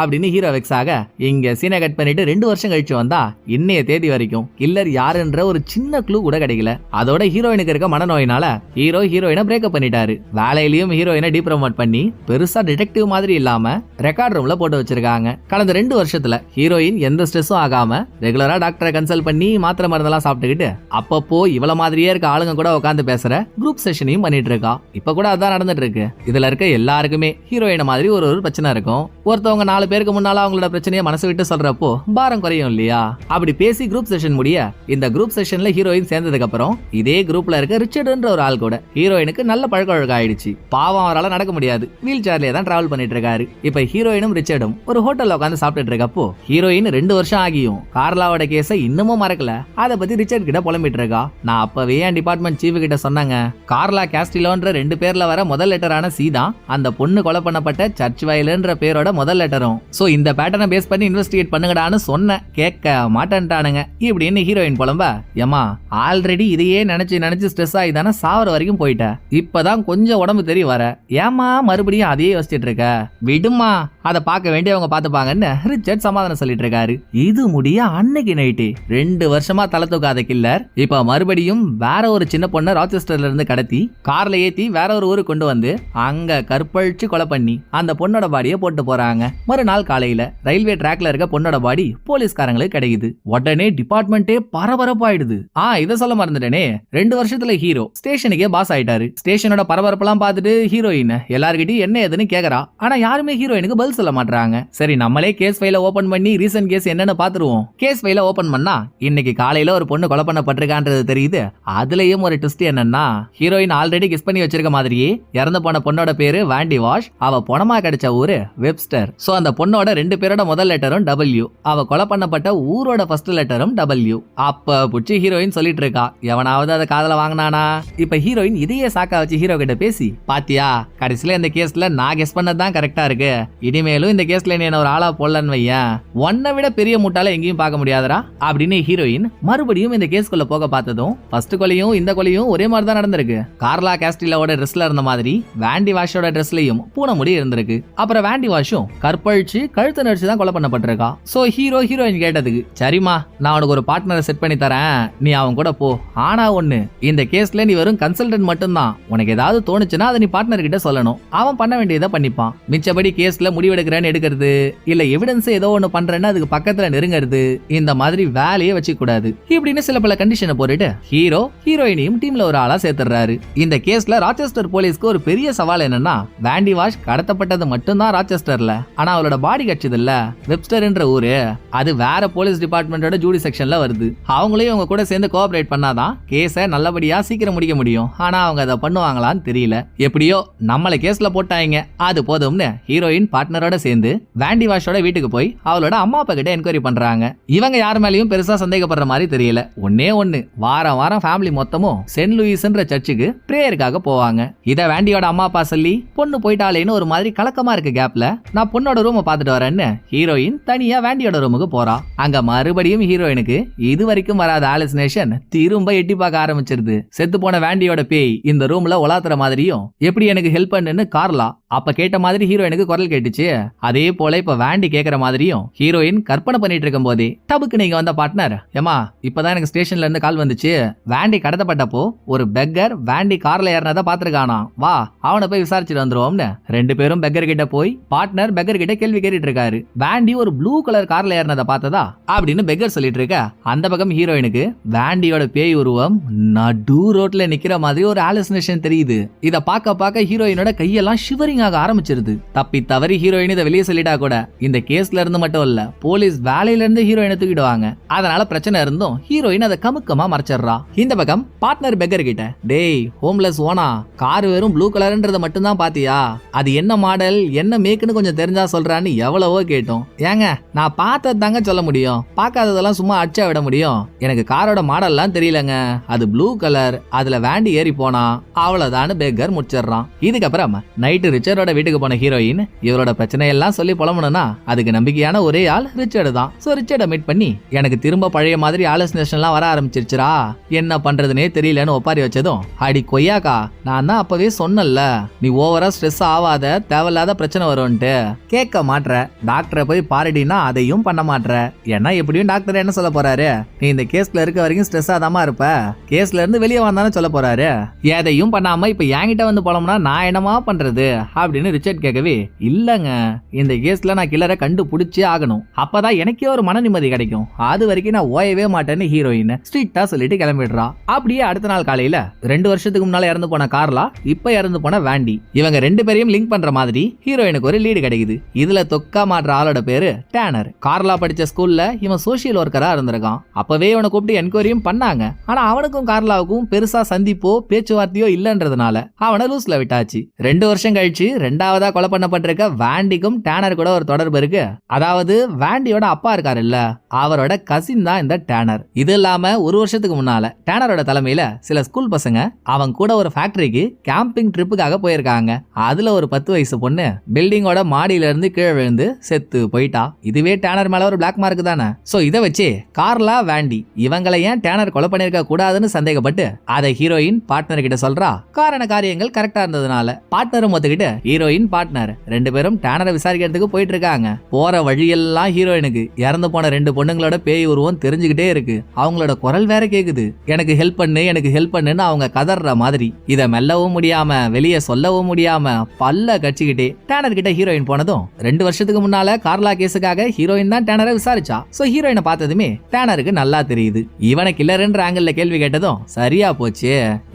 அப்படின்னு ஹீரோ வெக்ஸாக இங்க சீனை கட் பண்ணிட்டு ரெண்டு வருஷம் கழிச்சு வந்தா இன்னைய தேதி வரைக்கும். கில்லர் யாருன்ற ஒரு சின்ன க்ளூ கூட கிடைக்கல. அதோட ஹீரோயினுக்கு இருக்க மனநோயினால ஹீரோ ஹீரோயினை பிரேக்கப் பண்ணிட்டாரு. வேலையிலயும் ஹீரோயினை டீப்ரமோட் பண்ணி பெருசா டிடெக்டிவ் மாதிரி இல்லாம ரெக்கார்ட் ரூம்ல போட்டு வச்சிருக்காங்க. கடந்த ரெண்டு வருஷத்துல ஹீரோயின் எந்த ஸ்ட்ரெஸ்ஸும் ஆகாம ரெகுலரா டாக்டரை கன்சல்ட் பண்ணி மாத்திரை மருந்தெல்லாம் சாப்பிட்டுக்கிட்டு அப்பப்போ இவள மாதிரியே இருக்க ஆளுங்க கூட உட்காந்து பேசுற குரூப் செஷனையும் பண்ணிட்டு இருக்கா. இப்ப கூட அதான் நடந்துட்டு இருக்கு. இதுல இருக்க எல்லாருக்குமே ஹீரோயினை மாதிரி ஒரு ஒரு பிரச்சனை இருக்கும். ஒருத்தவங்க நாலு பேருக்கு முன்னால அவங்களோட பிரச்சனையை மனசு விட்டு சொல்றப்போ பாரம் குறையும் இல்லையா? அப்படி பேசி குரூப் குரூப் செஷன் முடிய இந்த குரூப் செஷன்ல ஹீரோயின் சேர்ந்ததுக்கு அப்புறம் இதே குரூப்ல இருக்க ரிச்சர்டுன்ற ஒரு ஆள் கூட ஹீரோயினுக்கு நல்ல பழக்க வழக்கம் ஆயிடுச்சு. பாவம் அவரால் நடக்க முடியாது. வீல் சேர்லயே தான் டிராவல் பண்ணிட்டு இருக்காரு இப்ப ஹீரோயினும் ரிச்சர்டும் ஒரு ஹோட்டல்ல உட்காந்து சாப்பிட்டுட்டு இருக்கப்போ ஹீரோயின் ரெண்டு வருஷம் ஆகியும். கார்லாவோட கேஸை இன்னமும் மறக்கல. அதை பத்தி ரிச்சர்ட் கிட்ட புலம்பிட்டு இருக்கா. நான் அப்பவே என் டிபார்ட்மெண்ட் சீஃப் கிட்ட சொன்னாங்க. கார்லா கேஸ்டிலோன்ற ரெண்டு பேர்ல வர முதல் லெட்டரான சி தான் அந்த பொண்ணு கொலை பண்ணப்பட்ட சர்ச் வயலுன்ற பேரோட முதல் லெட்டரும் சோ இந்த பேட்டர்னை பேஸ் பண்ணி இன்வெஸ்டிகேட் பண்ணுங்கடான்னு சொன்னேன். கேட்க மாட்டேன்ட்டானுங்க. இப்படின்னு ஹீரோயின் புலம்ப ஏமா ஆல்ரெடி இதையே நினைச்சு நினைச்சு ஸ்ட்ரெஸ் ஆகி தானே சாவர வரைக்கும் போயிட்ட. இப்பதான் கொஞ்சம் உடம்பு தெரிய வர. ஏமா மறுபடியும் அதையே யோசிச்சுட்டு இருக்க? விடுமா அதை பார்க்க வேண்டியவங்க பார்த்துப்பாங்கன்னு ரிச்சர்ட் சமாதானம் சொல்லிட்டு இருக்காரு. இது முடிய அன்னைக்கு நைட்டு ரெண்டு வருஷமா தலை தூக்காத கில்லர் இப்ப மறுபடியும் வேற ஒரு சின்ன பொண்ணை ராச்செஸ்டர்ல இருந்து கடத்தி கார்ல ஏத்தி வேற ஒரு ஊருக்கு கொண்டு வந்து அங்க கற்பழிச்சு கொலை பண்ணி அந்த பொண்ணோட பாடியை போட்டு போறாங்க. மறுநாள் காலையில ரயில்வே ட்ராக்ல இருக்க பொண்ணோட பாடி போலீஸ்காரங்களுக்கு கிடைக்குது. உடனே டிபார்ட்மெண்ட்டே பரபரப்பாயிடுது. ஆ இதை சொல்ல மறந்துட்டேனே. ரெண்டு வருஷத்துல ஹீரோ ஸ்டேஷனுக்கே பாஸ் ஆயிட்டாரு. ஸ்டேஷனோட பரபரப்பெல்லாம் பார்த்துட்டு ஹீரோயின் எல்லார்கிட்டயும் என்ன ஏதுன்னு கேக்குறா. ஆனா யாருமே ஹீரோயினுக்கு பதில் சொல்ல மாட்டாங்க சரி நம்மளே கேஸ் ஃபைல ஓபன் பண்ணி ரீசன்ட் கேஸ் என்னன்னு பாத்துருவோம் கேஸ் ஃபைல ஓபன் பண்ணா இன்னைக்கு காலையில ஒரு பொண்ணு கொலை பண்ணப்பட்டிருக்கான்றது தெரியுது. அதுலயும் ஒரு ட்விஸ்ட் என்னன்னா ஹீரோயின் ஆல்ரெடி கிஸ் பண்ணி வச்சிருக்க மாதிரியே இறந்து போன பொண்ணோட பேரு வாண்டி வாஷ் அவ பொணமா கிடைச்ச ஊரு வெப்ஸ்டர் சோ அந்த பொண்ணோட ரெண்டு பேரோட முதல் லெட்டரும் டபிள்யூ அவ கொலை பண்ணப்பட்ட ஊரோட ஃபர்ஸ்ட் லெட்டரும் டபிள்யூ அப்ப புடிச்சு ஹீரோயின் சொல்லிட்டு இருக்கா. எவனாவது அதை காதல வாங்கினானா? இப்ப ஹீரோயின் இதையே சாக்கா வச்சு ஹீரோ கிட்ட பேசி பாத்தியா கடைசியில இந்த கேஸ்ல நான் கெஸ் பண்ணதான் கரெக்டா இருக்கு. இனிமேலும் இந்த கேஸ்ல நீ என்ன ஒரு ஆளா போடலன்னு வையேன். உன்னை விட பெரிய முட்டால எங்கேயும் பார்க்க முடியாதரா அப்படின்னு ஹீரோயின் மறுபடியும் இந்த கேஸ்குள்ள போக பார்த்ததும் ஃபர்ஸ்ட் கொலையும் இந்த கொலையும் ஒரே மாதிரி தான் நடந்திருக்கு. கார்லா கேஸ்டிலோட ட்ரெஸ்ல இருந்த மாதிரி வேண்டி வாஷோட ட்ரெஸ்லயும் பூனை முடி இருந்திருக்கு. அப்புறம் வேண்டி வாஷும் கற்பழிச்சு கழுத்து நடிச்சு தான் கொலை பண்ணப்பட்டிருக்கா. சோ ஹீரோ ஹீரோயின் கேட்டதுக்கு சரிம்மா நான் அவனுக்கு ஒரு பார்ட்னரை செட் பண்ணி தரேன். நீ அவன் கூட போ. ஆனா ஒண்ணு இந்த கேஸ்ல நீ வெறும் கன்சல்டன்ட் மட்டும்தான். உனக்கு ஏதாவது தோணுச்சுன்னா அதை நீ பார்ட்னர் கிட்ட சொல்லணும். அவன் பண்ண வேண்டியதை பண்ணிப்பான். மிச்சபடி கேஸ்ல முடிவெடுக்கிறேன்னு எடுக்கிறது இல்ல எவிடன்ஸ் ஏதோ ஒண்ணு பண்றேன்னு அதுக்கு பக்கத்துல நெருங்கிறது இந்த மாதிரி வேலையை வச்சுக்க கூடாது இப்படின்னு சில பல கண்டிஷனை போட்டுட்டு ஹீரோ ஹீரோயினையும் டீம்ல ஒரு ஆளா சேர்த்துறாரு இந்த கேஸ்ல ராச்செஸ்டர் போலீஸ்க்கு ஒரு பெரிய சவால் என்னன்னா வேண்டி வாஷ் கடத்தப்பட்டது மட்டும்தான் ராச்செஸ்டர்ல. ஆனா அவளோட பாடி கிடைச்சது இல்ல. வெப்ஸ்டர்ன்ற ஊரு அது வேற போலீஸ் டிபார்ட்மெண்டோட ஜூடி செக்ஷன்ல வருது. அவங்களையும் இவங்க கூட சேர்ந்து கோஆபரேட் பண்ணாதான் கேஸை நல்லபடியா சீக்கிரம் முடிக்க முடியும். ஆனா அவங்க அதை பண்ணுவாங்களான்னு தெரியல. எப்படியோ நம்மள கேஸ்ல போட்டாங்க. அது போதும்னு ஹீரோயின் பார்ட்னரோட சேர்ந்து வேண்டி வாஷோட வீட்டுக்கு போய் அவளோட அம்மா அப்பா கிட்ட என்கொயரி பண்றாங்க. இவங்க யார் மேலயும் பெருசா சந்தேகப்படுற மாதிரி தெரியல. ஒன்னே ஒண்ணு வாரம் வாரம் ஃபேமிலி மொத்தமும் சென்ட் லூயிஸ்ன்ற சர்ச்சுக்கு ப்ரேயருக்காக போவாங்க. இத வேண்டியோட அம்மா அப்பா சொல்லி பொண்ணு போயிட்டாலேன்னு ஒரு மாதிரி கலக்கமா இருக்கு கேப்ல நான் பொண்ணோட ரூமை பார்த்துட்டு வரேன்னு ஹீரோயின் தனியா வேண்டியோட ரூமுக்கு போறா. அங்க மறுபடியும் ஹீரோயின் ஹீரோயினுக்கு இது வரைக்கும் வராத ஆலோசனேஷன் திரும்ப எட்டி பார்க்க ஆரம்பிச்சிருது. செத்து போன வேண்டியோட பேய் இந்த ரூம்ல உலாத்துற மாதிரியும் எப்படி எனக்கு ஹெல்ப் பண்ணுன்னு கார்லா அப்ப கேட்ட மாதிரி ஹீரோயினுக்கு குரல் கேட்டுச்சு. அதே போல இப்ப வேண்டி கேக்குற மாதிரியும் ஹீரோயின் கற்பனை பண்ணிட்டு இருக்கும் போதே டபுக்கு நீங்க வந்த பார்ட்னர் ஏமா இப்பதான் எனக்கு ஸ்டேஷன்ல இருந்து கால் வந்துச்சு. வேண்டி கடத்தப்பட்டப்போ ஒரு பெக்கர் வேண்டி கார்ல ஏறினதை பாத்துருக்கானா வா அவனை போய் விசாரிச்சுட்டு வந்துருவோம்னு. ரெண்டு பேரும் பெக்கர் கிட்ட போய் பார்ட்னர் பெக்கர் கிட்ட கேள்வி கேட்டுட்டு இருக்காரு வேண்டி ஒரு ப்ளூ கலர் கார்ல ஏறினதை பார்த்ததா? அப்படின்னு பெக்கர் சொல்லிட்டு இருக்க அந்த பக்கம் ஹீரோயினுக்கு வேண்டியோட பேய் உருவம் நடு ரோட்ல நிக்கிற மாதிரி ஒரு ஆலோசனேஷன் தெரியுது. இதை பார்க்க பார்க்க ஹீரோயினோட கையெல்லாம் ஷிவரிங் ஆக ஆரம்பிச்சிருது. தப்பி தவறி ஹீரோயின் இதை வெளியே சொல்லிட்டா கூட இந்த கேஸ்ல இருந்து மட்டும் இல்ல போலீஸ் வேலையில இருந்து ஹீரோயினை தூக்கிடுவாங்க. அதனால பிரச்சனை இருந்தும் ஹீரோயின் அதை கமுக்கமா மறைச்சிடுறா. இந்த பக்கம் பார்ட்னர் பெக்கர் கிட்ட டேய் ஹோம்லெஸ் ஓனா கார் வெறும் ப்ளூ கலர்ன்றத மட்டும் தான் பாத்தியா? அது என்ன மாடல் என்ன மேக்குன்னு கொஞ்சம் தெரிஞ்சா சொல்றான்னு எவ்வளவோ கேட்டோம். ஏங்க நான் பார்த்தது தாங்க சொல்ல முடியும். பார்க்காததெல்லாம் சும்மா அடிச்சா விட முடியும். எனக்கு காரோட மாடல்லாம் தெரியலங்க. அது ப்ளூ கலர் அதுல வேண்டி ஏறி போனா அவ்வளவுதான்னு பேக்கர் முடிச்சிடுறான். இதுக்கப்புறம் நைட்டு ரிச்சர்டோட வீட்டுக்கு போன ஹீரோயின் இவரோட பிரச்சனையெல்லாம் சொல்லி புலம்பணும்னா அதுக்கு நம்பிக்கையான ஒரே ஆள் ரிச்சர்டு தான். ஸோ ரிச்சர்டை மீட் பண்ணி எனக்கு திரும்ப பழைய மாதிரி ஆலோசனேஷன்லாம் வர ஆரம்பிச்சிருச்சுரா என்ன பண்றதுனே தெரியலன்னு ஒப்பாரி வச்சதும் அடி கொய்யாக்கா நான் தான் அப்பவே சொன்னல நீ ஓவரா ஸ்ட்ரெஸ் ஆகாத தேவையில்லாத பிரச்சனை வரும்ன்ட்டு. கேட்க மாட்ற. டாக்டரை போய் பாருடினா அதையும் பண்ண மாட்ற. ஏன்னா எப்படியும் டாக்டர் என்ன சொல்ல போறாரு? நீ இந்த கேஸ்ல இருக்க வரைக்கும் ஸ்ட்ரெஸ் ஆகாம இருப்ப. கேஸ்ல இருந்து வெளியே வந்தானே சொல்ல போறாரு. எதையும் பண்ணாம இப்ப என்கிட்ட வந்து போலம்னா நான் என்னமா பண்றது? அப்படின்னு ரிச்சர்ட் கேட்கவே இல்லைங்க இந்த கேஸில் நான் கில்லரை கண்டுபிடிச்சே ஆகணும். அப்பதான் எனக்கே ஒரு மன நிம்மதி கிடைக்கும். அது வரைக்கும் நான் ஓயவே மாட்டேன்னு ஹீரோயின் ஸ்ட்ரிக்டா சொல்லிட்டு கிளம்பிடுறா. அப்படியே அடுத்த நாள் காலையில ரெண்டு வருஷத்துக்கு முன்னால இறந்து போன கார்லா இப்ப இறந்து போன வேண்டி. இவங்க ரெண்டு பேரையும் லிங்க் பண்ற மாதிரி ஹீரோயினுக்கு ஒரு லீடு கிடைக்குது. இதுல தொக்கா மாற்ற ஆளோட பேரு டேனர். கார்லா படிச்ச ஸ்கூல்ல இவன் சோஷியல் ஒர்க்கரா இருந்திருக்கான். அப்பவே இவனை கூப்பிட்டு என்கொயரியும் பண்ணாங்க. ஆனா அவனுக்கும் கார்லாவுக்கும் பெருசா சந்திப்போ பேச்சுவார்த்தையோ இல்லைன்றதுனால அவனை லூஸ்ல விட்டாச்சு. ரெண்டு வருஷம் கழிச்சு ரெண்டாவதா கொலை பண்ணப்பட்டிருக்க வேண்டிக்கும் டேனர் கூட ஒரு தொடர்பு இருக்கு. அதாவது வேண்டியோட அப்பா இருக்காரு இல்ல? அவரோட கசின் தான் இந்த டேனர் இது இல்லாம ஒரு வருஷத்துக்கு முன்னால டேனரோட தலைமையில சில ஸ்கூல் பசங்க அவன் கூட ஒரு ஃபேக்டரிக்கு கேம்பிங் ட்ரிப்புக்காக போயிருக்காங்க. அதுல ஒரு பத்து வயசு பொண்ணு பில்டிங்கோட மாடியில இருந்து கீழே விழுந்து செத்து போயிட்டா. இதுவே டேனர் மேல ஒரு பிளாக் மார்க் தானே? சோ இதை வச்சு கார்லா வேண்டி இவங்களை ஏன் டேனர் கொலை பண்ணிருக்க கூடாதுன்னு சந்தேகப்பட்டு அதை ஹீரோயின் பார்ட்னர் கிட்ட சொல்றா. காரண காரியங்கள் கரெக்டா இருந்ததுனால பார்ட்னரும் ஒத்துக்கிட்டு ஹீரோயின் பார்ட்னர் ரெண்டு பேரும் டேனரை விசாரிக்கிறதுக்கு போயிட்டு இருக்காங்க போற வழியெல்லாம் ஹீரோயினுக்கு இறந்து போன ரெண்டு பொண்ணுங்களோட பேய் உருவம் தெரிஞ்சுக்கிட்டே இருக்கு. அவங்களோட குரல் வேற கேக்குது. எனக்கு ஹெல்ப் பண்ணு எனக்கு ஹெல்ப் பண்ணுன்னு அவங்க கதற மாதிரி. இத மெல்லவும் முடியாம வெளியே சொல்லவும் முடியாம பல்ல கட்சிக்கிட்டே டேனர் கிட்ட ஹீரோயின் போனதும் ரெண்டு வருஷத்துக்கு முன்னால கார்லா கேஸுக்காக ஹீரோயின் தான் டேனரை விசாரிச்சா. சோ ஹீரோயினை பார்த்ததுமே டேனருக்கு நல்லா தெரியுது. இவனை கில்லருன்ற ஆங்கிள் கேள்வி கேட்டதும் சரியா போச்சு.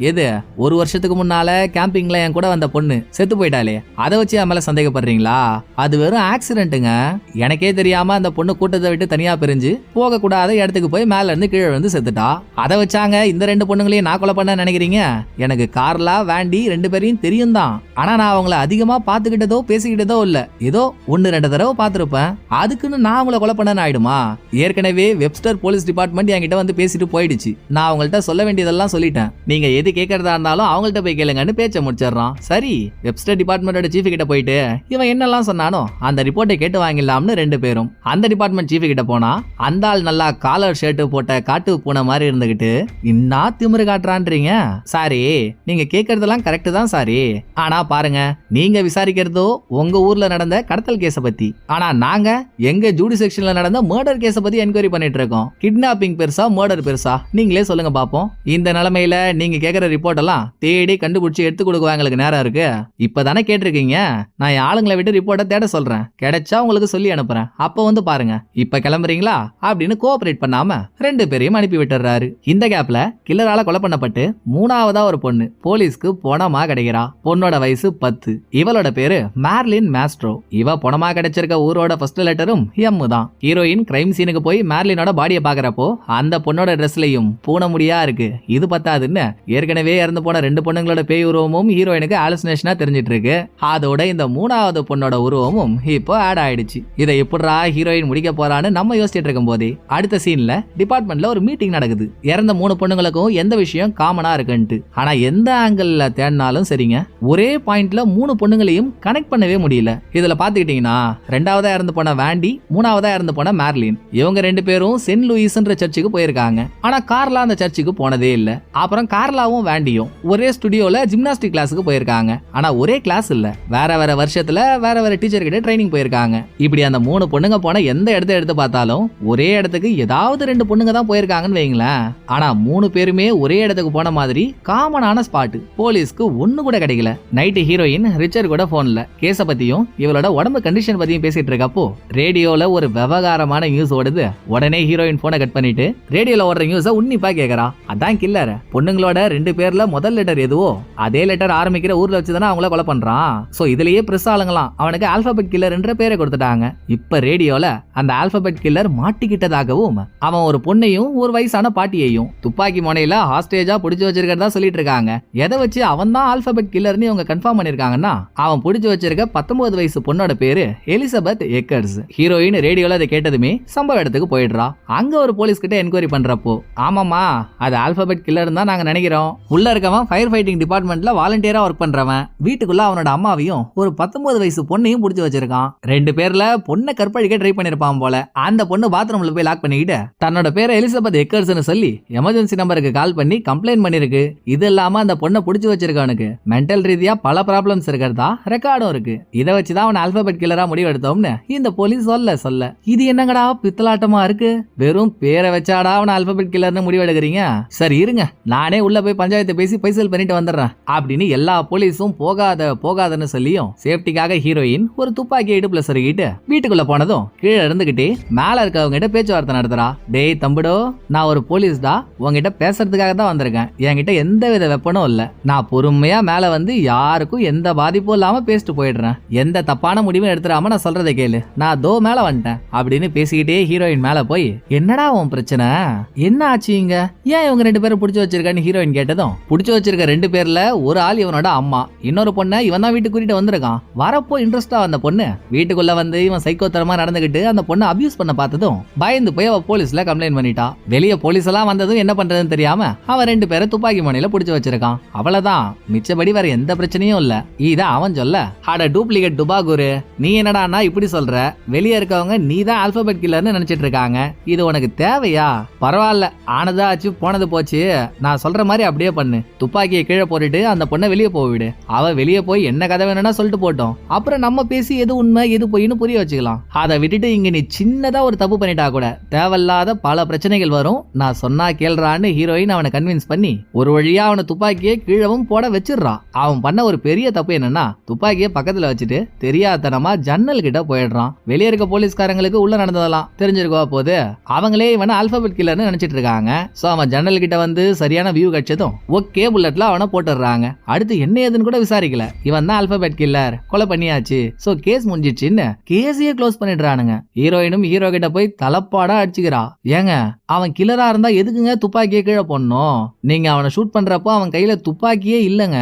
எது ஒரு வருஷத்துக்கு முன்னால கேம்பிங்ல என் கூட வந்த பொண்ணு செத்து போயிட்டாலே அதை வச்சு என் மேல சந்தேகப்படுறீங்களா? அது வெறும் ஆக்சிடென்ட்டுங்க எனக்கே தெரியாம அந்த பொண்ணு கூட்டத்தை விட்டு தனியா பிரிஞ்சு போக கூடாத இடத்துக்கு போய் மேல இருந்து கீழே வந்து செத்துட்டா? அதை வச்சாங்க இந்த ரெண்டு பொண்ணுங்களையும் நான் கொலை பண்ண நினைக்கிறீங்க? எனக்கு கார்லா வேண்டி ரெண்டு பேரையும் தெரியும் தான். ஆனா நான் அவங்கள அதிகமா பாத்துக்கிட்டதோ பேசிக்கிட்டதோ இல்ல. ஏதோ ஒன்னு ரெண்டு தடவை பார்த்திருப்பேன். அதுக்குன்னு நான் அவங்கள கொலை பண்ண ஆயிடுமா? ஏற்கனவே வெப்ஸ்டர் போலீஸ் டிபார்ட்மெண்ட் என்கிட்ட வந்து பேசிட்டு போயிடுச்சு. நான் அவங்கள்ட்ட சொல்ல வேண்டியதெல்லாம் சொல்லிட்டேன். நீங்க எது கேட்கறதா இருந்தாலும் அவங்கள்ட்ட போய் கேளுங்கன்னு பேச்ச முடிச்சிடுறான். சரி வெப்ஸ்டர் டிபார்ட்மெண்டோட சீஃப் கிட்ட போயிட்டு இவன் என்னெல்லாம் சொன்னானோ அந்த ரிப்போர்ட்டை கேட்டு வாங்கிடலாம்னு ரெண்டு பேரும். அந்த டிபார்ட்மெண்ட் சீஃப் கிட்ட போனா அந்த ஆள் நல்லா காலர் ஷர்ட் போட்ட காட்டு பூனை மாதிரி இருந்துகிட்டு இன்னா திமிரு காட்டுறான்றீங்க? சாரி நீங்க கேட்கறதெல்லாம் கரெக்ட் தான் சாரி. ஆனா பாருங்க நீங்க விசாரிக்கிறதோ உங்க ஊர்ல நடந்த கடத்தல் கேஸ பத்தி. ஆனா நாங்க எங்க ஜூடி செக்ஷன்ல நடந்த மர்டர் கேஸ பத்தி என்கொயரி பண்ணிட்டு இருக்கோம் கிட்னாப்பிங் பெருசா மர்டர் பெருசா? நீங்களே சொல்லுங்க பாப்போம். இந்த நிலைமையில நீங்க கேக்குற ரிப்போர்ட் எல்லாம் தேடி கண்டுபிடிச்சு எடுத்து கொடுக்க எங்களுக்கு நேரம் இருக்கு. இப்பதானே தானே கேட்டிருக்கீங்க? நான் என் ஆளுங்களை விட்டு ரிப்போர்ட்டை தேட சொல்றேன். கிடைச்சா உங்களுக்கு சொல்லி அனுப்புறேன். அப்போ வந்து பாருங்க. இப்ப கிளம்புறீங்களா? அப்படின்னு கோஆபரேட் பண்ணாம ரெண்டு பேரையும் அனுப்பி விட்டுறாரு. இந்த கேப்ல கில்லரால கொலை பண்ணப்பட்டு மூணாவதா ஒரு பொண்ணு போலீஸ்க்கு பொணமா கிடைக்கிறா. பொண்ணோட வயசு பத்து. இவளோட பேரு மேர்லின் மேஸ்ட்ரோ இவ பொணமா கிடைச்சிருக்க ஊரோட ஃபர்ஸ்ட் லெட்டரும் எம் தான். ஹீரோயின் கிரைம் சீனுக்கு போய் மேர்லினோட பாடியை பாக்குறப்போ அந்த பொண்ணோட ட்ரெஸ்லயும் பூன முடியா இருக்கு. இது பத்தாதுன்னு ஏற்கனவே இறந்து போன ரெண்டு பொண்ணுங்களோட பேய் உருவமும் ஹீரோயினுக்கு ஆலோசனேஷனா தெரிஞ்சிட்டு இருக்கு. அதோட இந்த மூணாவது பொண்ணோட உருவமும் இப்போ ஆட் ஆயிடுச்சு. இதை எப்படிரா ஹீரோயின் முடிக்க போறான்னு நம்ம யோசிச்சுட்டு இருக்கும் போதே அடுத்த சீன்ல டிபார்ட்மெண்ட்ல ஒரு மீட்டிங் நடக்குது. இறந்த மூணு பொண்ணுங்களுக்கும் எந்த விஷயம் காமனா இருக்குன்ட்டு. ஆனா எந்த ஆங்கிள் தேடினாலும் சரிங்க ஒரே பாயிண்ட்ல மூணு பொண்ணுங்களையும் கனெக்ட் பண்ணவே முடியல. இதுல பாத்துக்கிட்டீங்கன்னா ரெண்டாவதா இறந்து போன வேண்டி மூணாவதா இறந்து போன மேர்லின் இவங்க ரெண்டு பேரும் சென்ட் லூயிஸ்ன்ற சர்ச்சுக்கு போயிருக்காங்க. ஆனா கார்லா அந்த சர்ச்சுக்கு போனதே இல்ல. அப்புறம் கார்லாவும் வேண்டியும் ஒரே ஸ்டுடியோல ஜிம்னாஸ்டிக் கிளாஸுக்கு போயிருக்காங்க. ஆனா ஒரே கிளாஸ் இல்லை. வேற வேற வருஷத்துல வேற வேற டீச்சர்கிட்ட ட்ரைனிங் போயிருக்காங்க. இப்படி அந்த மூணு பொண்ணுங்க போன எந்த இடத்த எடுத்து பார்த்தாலும் ஒரே இடத்துக்கு ஏதாவது ரெண்டு பொண்ணுங்க தான் போயிருக்காங்கன்னு வைங்களேன் ஆனா மூணு பேருமே ஒரே இடத்துக்கு போன மாதிரி காமனான ஸ்பாட் போலீஸ்க்கு ஒண்ணு கூட கிடைக்கல. நைட்டு ஹீரோயின் ரிச்சர் கூட போன்ல கேஸ பத்தியும் இவளோட உடம்பு கண்டிஷன் பத்தியும் பேசிட்டு இருக்கப்போ ரேடியோல ஒரு விவகாரமான நியூஸ் ஓடுது. உடனே ஹீரோயின் போனை கட் பண்ணிட்டு ரேடியோல ஓடுற நியூஸ உன்னிப்பா கேக்குறா. அதான் கில்லர் பொண்ணுங்களோட ரெண்டு பேர்ல முதல் லெட்டர் எதுவோ அதே லெட்டர் ஆரம்பிக்கிற ஊர்ல வச்சுதானே அவங்கள கொலை பண்றான் ஸோ இதுலயே ப்ரெஸ் ஆளுங்களாம் அவனுக்கு ஆல்பபெட் கில்லர்ன்ற பேரை கொடுத்துட்டாங்க. இப்ப ரேடியோல அந்த ஆல்பபெட் கில்லர் மாட்டிக்கிட்டதாகவும் அவன் ஒரு பொண்ணையும் ஒரு வயசான பாட்டியையும் துப்பாக்கி முனையில ஹாஸ்டேஜா பிடிச்சி வச்சிருக்கிறதா சொல்லிட்டு இருக்காங்க. எதை வச்சு அவன் தான் ஆல்பபெட் கில்லர்னு இவங்க கன்ஃபார்ம் பண்ணிருக்காங்கன்னா அவன் பிடிச்சி வச்சிருக்க பத்தொன்பது வயசு பொண்ணோட பேரு எலிசபெத் எக்கர்ஸ் ஹீரோயின் ரேடியோல அதை கேட்டதுமே சம்பவ இடத்துக்கு போயிடுறா. அங்க ஒரு போலீஸ் கிட்ட என்கொயரி பண்றப்போ ஆமாமா அது ஆல்பபெட் கில்லர் தான் நாங்க நினைக்கிறோம். உள்ள இருக்கவன் ஃபயர் ஃபைட்டிங் டிபார்ட்மெண்ட்ல வாலண்டியரா ஒர்க் பண்றவன். வீட்டுக்குள்ள அவனோட அம்மாவையும் ஒரு பத்தொன்பது வயசு பொண்ணையும் புடிச்சு வச்சிருக்கான். ரெண்டு பேர்ல பொண்ணை கற்பழிக்க ட்ரை பண்ணிருப்பான் போல. அந்த பொண்ணு பாத்ரூம்ல போய் லாக் பண்ணிக்கிட்டு தன்னோட பேரை எலிசபெத் எக்கர்ஸ்னு சொல்லி எமர்ஜென்சி நம்பருக்கு கால் பண்ணி கம்ப்ளைண்ட் பண்ணிருக்கு. இது இல்லாம அந்த பொண்ணை பிடிச்சி வச்சிருக்கவனுக்கு மென்டல் ரீதியா பல ப்ராப்ளம்ஸ் இருக்கிறதா ரெக்கார்டும் இருக்கு. இதை வச்சுதான் அவன் ஆல்பபெட் கில்லரா முடிவெடுத்தோம்னு இந்த போலீஸ் சொல்ல சொல்ல. இது என்னங்கடா பித்தலாட்டமா இருக்கு? வெறும் பேரை வச்சாடா அவன் ஆல்பபெட் கில்லர்னு முடிவெடுக்கிறீங்க? சரி இருங்க. நானே உள்ள போய் பஞ்சாயத்தை பேசி பைசல் பண்ணிட்டு வந்துடுறேன். அப்படின்னு எல்லா போலீஸும் போகாத போகாதுன்னு சொல்லியும் சேஃப்டிக்காக ஹீரோயின் ஒரு துப்பாக்கி இடுப்புல சொருகிட்டு வீட்டுக்குள்ள போனதும் கீழே இருந்துகிட்டே மேல இருக்கவங்க கிட்ட பேச்சுவார்த்தை நடத்துறா. டேய் தம்பிடோ நான் ஒரு போலீஸ் தான் உங்ககிட்ட பேசுறதுக்காக தான் வந்திருக்கேன். என்கிட்ட எந்த வித வெப்பனும் இல்ல. நான் பொறுமையா மேல வந்து யாருக்கும் எந்த பாதிப்பும் இல்லாம பேசிட்டு போயிடுறேன். எந்த தப்பான முடிவும் எடுத்துடாம நான் சொல்றதை கேளு. நான் தோ மேல வந்துட்டேன். அப்படின்னு பேசிக்கிட்டே ஹீரோயின் மேல போய் என்னடா உன் பிரச்சனை? என்ன ஆச்சு இங்க? ஏன் இவங்க ரெண்டு பேரும் பிடிச்சி வச்சிருக்கான்னு ஹீரோயின் கேட்டதும் புடிச்சு வச்சிருக்க ரெண்டு பேர்ல ஒரு ஆள் இவனோட அம்மா. இன்னொரு பொண்ணை இவன் தான் வீட்டுக்கு கூட்டிட்டு வந்திருக்கான் வரப்போ இன்ட்ரெஸ்டா அந்த பொண்ணு. வீட்டுக்குள்ள வந்து இவன் சைக்கோத்தரமா நடந்துகிட்டு அந்த பொண்ணை அபியூஸ் பண்ண பார்த்ததும் பயந்து போய் அவ போலீஸ்ல கம்ப்ளைண்ட் பண்ணிட்டா. வெளிய போலீஸ் எல்லாம் வந்ததும் என்ன பண்றதுன்னு தெரியாம அவன் ரெண்டு பேரை துப்பாக்கி மணில புடிச்சு வச்சிருக்கான். அவ்வளவுதான். மிச்சபடி வேற எந்த பிரச்சனையும் இல்ல. இதான் அவன் சொல்ல அட டூப்ளிகேட் டுபாகுரு நீ என்னடான்னா இப்படி சொல்ற. வெளியே இருக்கவங்க நீ தான் ஆல்பபெட் கில்லர்னு நினைச்சிட்டு இருக்காங்க. இது உனக்கு தேவையா? பரவாயில்ல. ஆனதா ஆச்சு போனது போச்சு. நான் சொல்ற மாதிரி அப்படியே பண்ணு. துப்பாக்கியை கீழே போட்டுட்டு அந்த பொண்ணை வெளியே போவிடு. அவ வெளியே போய் என்ன கதை வேணும்னா சொல்லிட்டு போட்டோம். அப்புறம் நம்ம பேசி எது உண்மை எது பொய்ன்னு புரிய வச்சுக்கலாம். அதை விட்டுட்டு இங்க நீ சின்னதா ஒரு தப்பு பண்ணிட்டா கூட தேவையில்லாத பல பிரச்சனைகள் வரும். நான் சொன்னா கேள்றான்னு ஹீரோயின் அவனை கன்வின்ஸ் பண்ணி ஒரு வழியா அவனை துப்பாக்கியை கீழவும் போட வச்சிடுறான் அவன் பண்ண ஒரு பெரிய தப்பு என்னன்னா துப்பாக்கியை பக்கத்துல வச்சுட்டு தெரியாதனமா ஜன்னல் கிட்ட போயிடுறான். வெளியே இருக்க போலீஸ்காரங்களுக்கு உள்ள நடந்ததெல்லாம் தெரிஞ்சிருக்கோ போது அவங்களே இவனை ஆல்பபெட் கில்லர்னு நினைச்சிட்டு இருக்காங்க. சோ அவன் ஜன்னல் கிட்ட வந்து சரியான வியூ கிடைச்சதும் ஓகே புல்லட்ல அவனை போட்டுடுறாங்க. அடுத்து என்ன ஏதுன்னு கூட விசாரிக்கல. இவன் தான் ஆல்பபெட் கில்லர் கொலை பண்ணியாச்சு. சோ கேஸ் முடிஞ்சிடுச்சுன்னு கேஸையே க்ளோஸ் பண்ணிடுறானுங்க. ஹீரோயினும் ஹீரோ கிட்ட போய் தலப்பாடா அடிச்சுக்கிறா. ஏங்க அவன் கில்லரா இருந்தா எதுக்குங்க துப்பாக்கியை கீழே போடணும்? நீங்க அவனை ஷூட் பண்றப்போ அவன் கையில துப்பாக்கியே இல்லைங்க.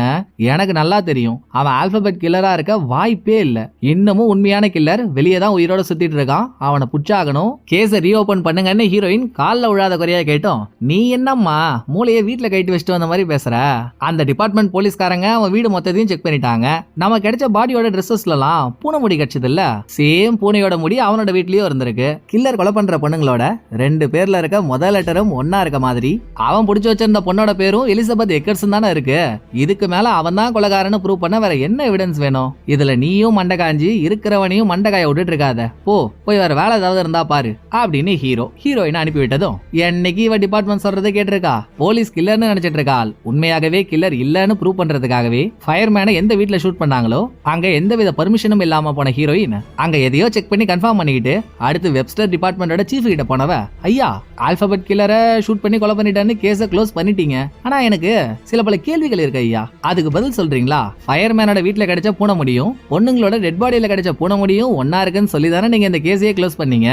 எனக்கு நல்லா தெரியும். அவன் ஆல்பபெட் கில்லரா இருக்க வாய்ப்பே இல்ல. இன்னமும் உண்மையான கில்லர் வெளியே தான் உயிரோட சுத்திட்டு இருக்கான். அவனை புச்சாகணும் கேஸை ரீஓபன் பண்ணுங்கன்னு ஹீரோயின் காலில் விழாத குறையா கேட்டோம். நீ என்னம்மா மூளையை வீட்டில் கைட்டு வச்சுட்டு வந்த மாதிரி பேசுற? அந்த டிபார்ட்மெண்ட் போலீஸ்காரங்க அவன் வீடு மொத்தத்தையும் செக் பண்ணிட்டாங்க. நம்ம கிடைச்ச பாடியோட ட்ரெஸ்ஸஸ்லாம் பூனை முடி கிடைச்சது இல்ல சேம் பூனையோட முடி அவனோட வீட்லயும் இருந்திருக்கு. கில்லர் கொலை பண்ற பொண்ணுங்களோட ரெண்டு பேர்ல இருக்க முதல் லெட்டரும் ஒன்னா இருக்க மாதிரி. அவன் புடிச்சு வச்சிருந்த பொண்ணோட பேரும் எலிசபெத் எக்கர்ஸ் தானே இருக்கு. இதுக்கு மேல அவன் தான் கொலகாரன்னு ப்ரூவ் பண்ண வேற என்ன எவிடன்ஸ் வேணும்? இதுல நீயும் மண்டை காஞ்சி இருக்கிறவனையும் மண்டகாய விட்டுட்டு இருக்காத. போ போய் வேற வேலை ஏதாவது இருந்தா பாரு அப்படின்னு ஹீரோ ஹீரோயின் அனுப்பி விட்டதும் என்னைக்கு இவ டிபார்ட்மெண்ட் சொல்றதை கேட்டிருக்கா? போலீஸ் கில்லர்னு நினைச்சிட்டு இருக்காள். உண்மையாகவே கில்லர் இல்லன்னு ப்ரூவ் பண்றதுக்காகவே ஃபயர்மேனை எந்த வீட்டுல வீட்ல ஷூட் பண்ணாங்களோ அங்க எந்தவித பர்மிஷனும் இல்லாம போன ஹீரோயின் அங்க எதையோ செக் பண்ணி கன்ஃபார்ம் பண்ணிக்கிட்டு அடுத்து வெப்ஸ்டர் டிபார்ட்மெண்டோட சீஃப் கிட்ட போனவ ஐயா ஆல்பபெட் கில்லரை ஷூட் பண்ணி கொலை பண்ணிட்டான்னு கேஸை க்ளோஸ் பண்ணிட்டீங்க. ஆனா எனக்கு சில பல கேள்விகள் இருக்கு ஐயா. அதுக்கு பதில் சொல்றீங்களா? ஃபயர்மேனோட வீட்ல கிடைச்ச பூனை முடியும் பொண்ணுங்களோட டெட் பாடியில கிடைச்ச பூனை முடியும் ஒன்னா இருக்குன்னு சொல்லி தானே நீங்க இந்த கேஸையே க்ளோஸ் பண்ணீங்க.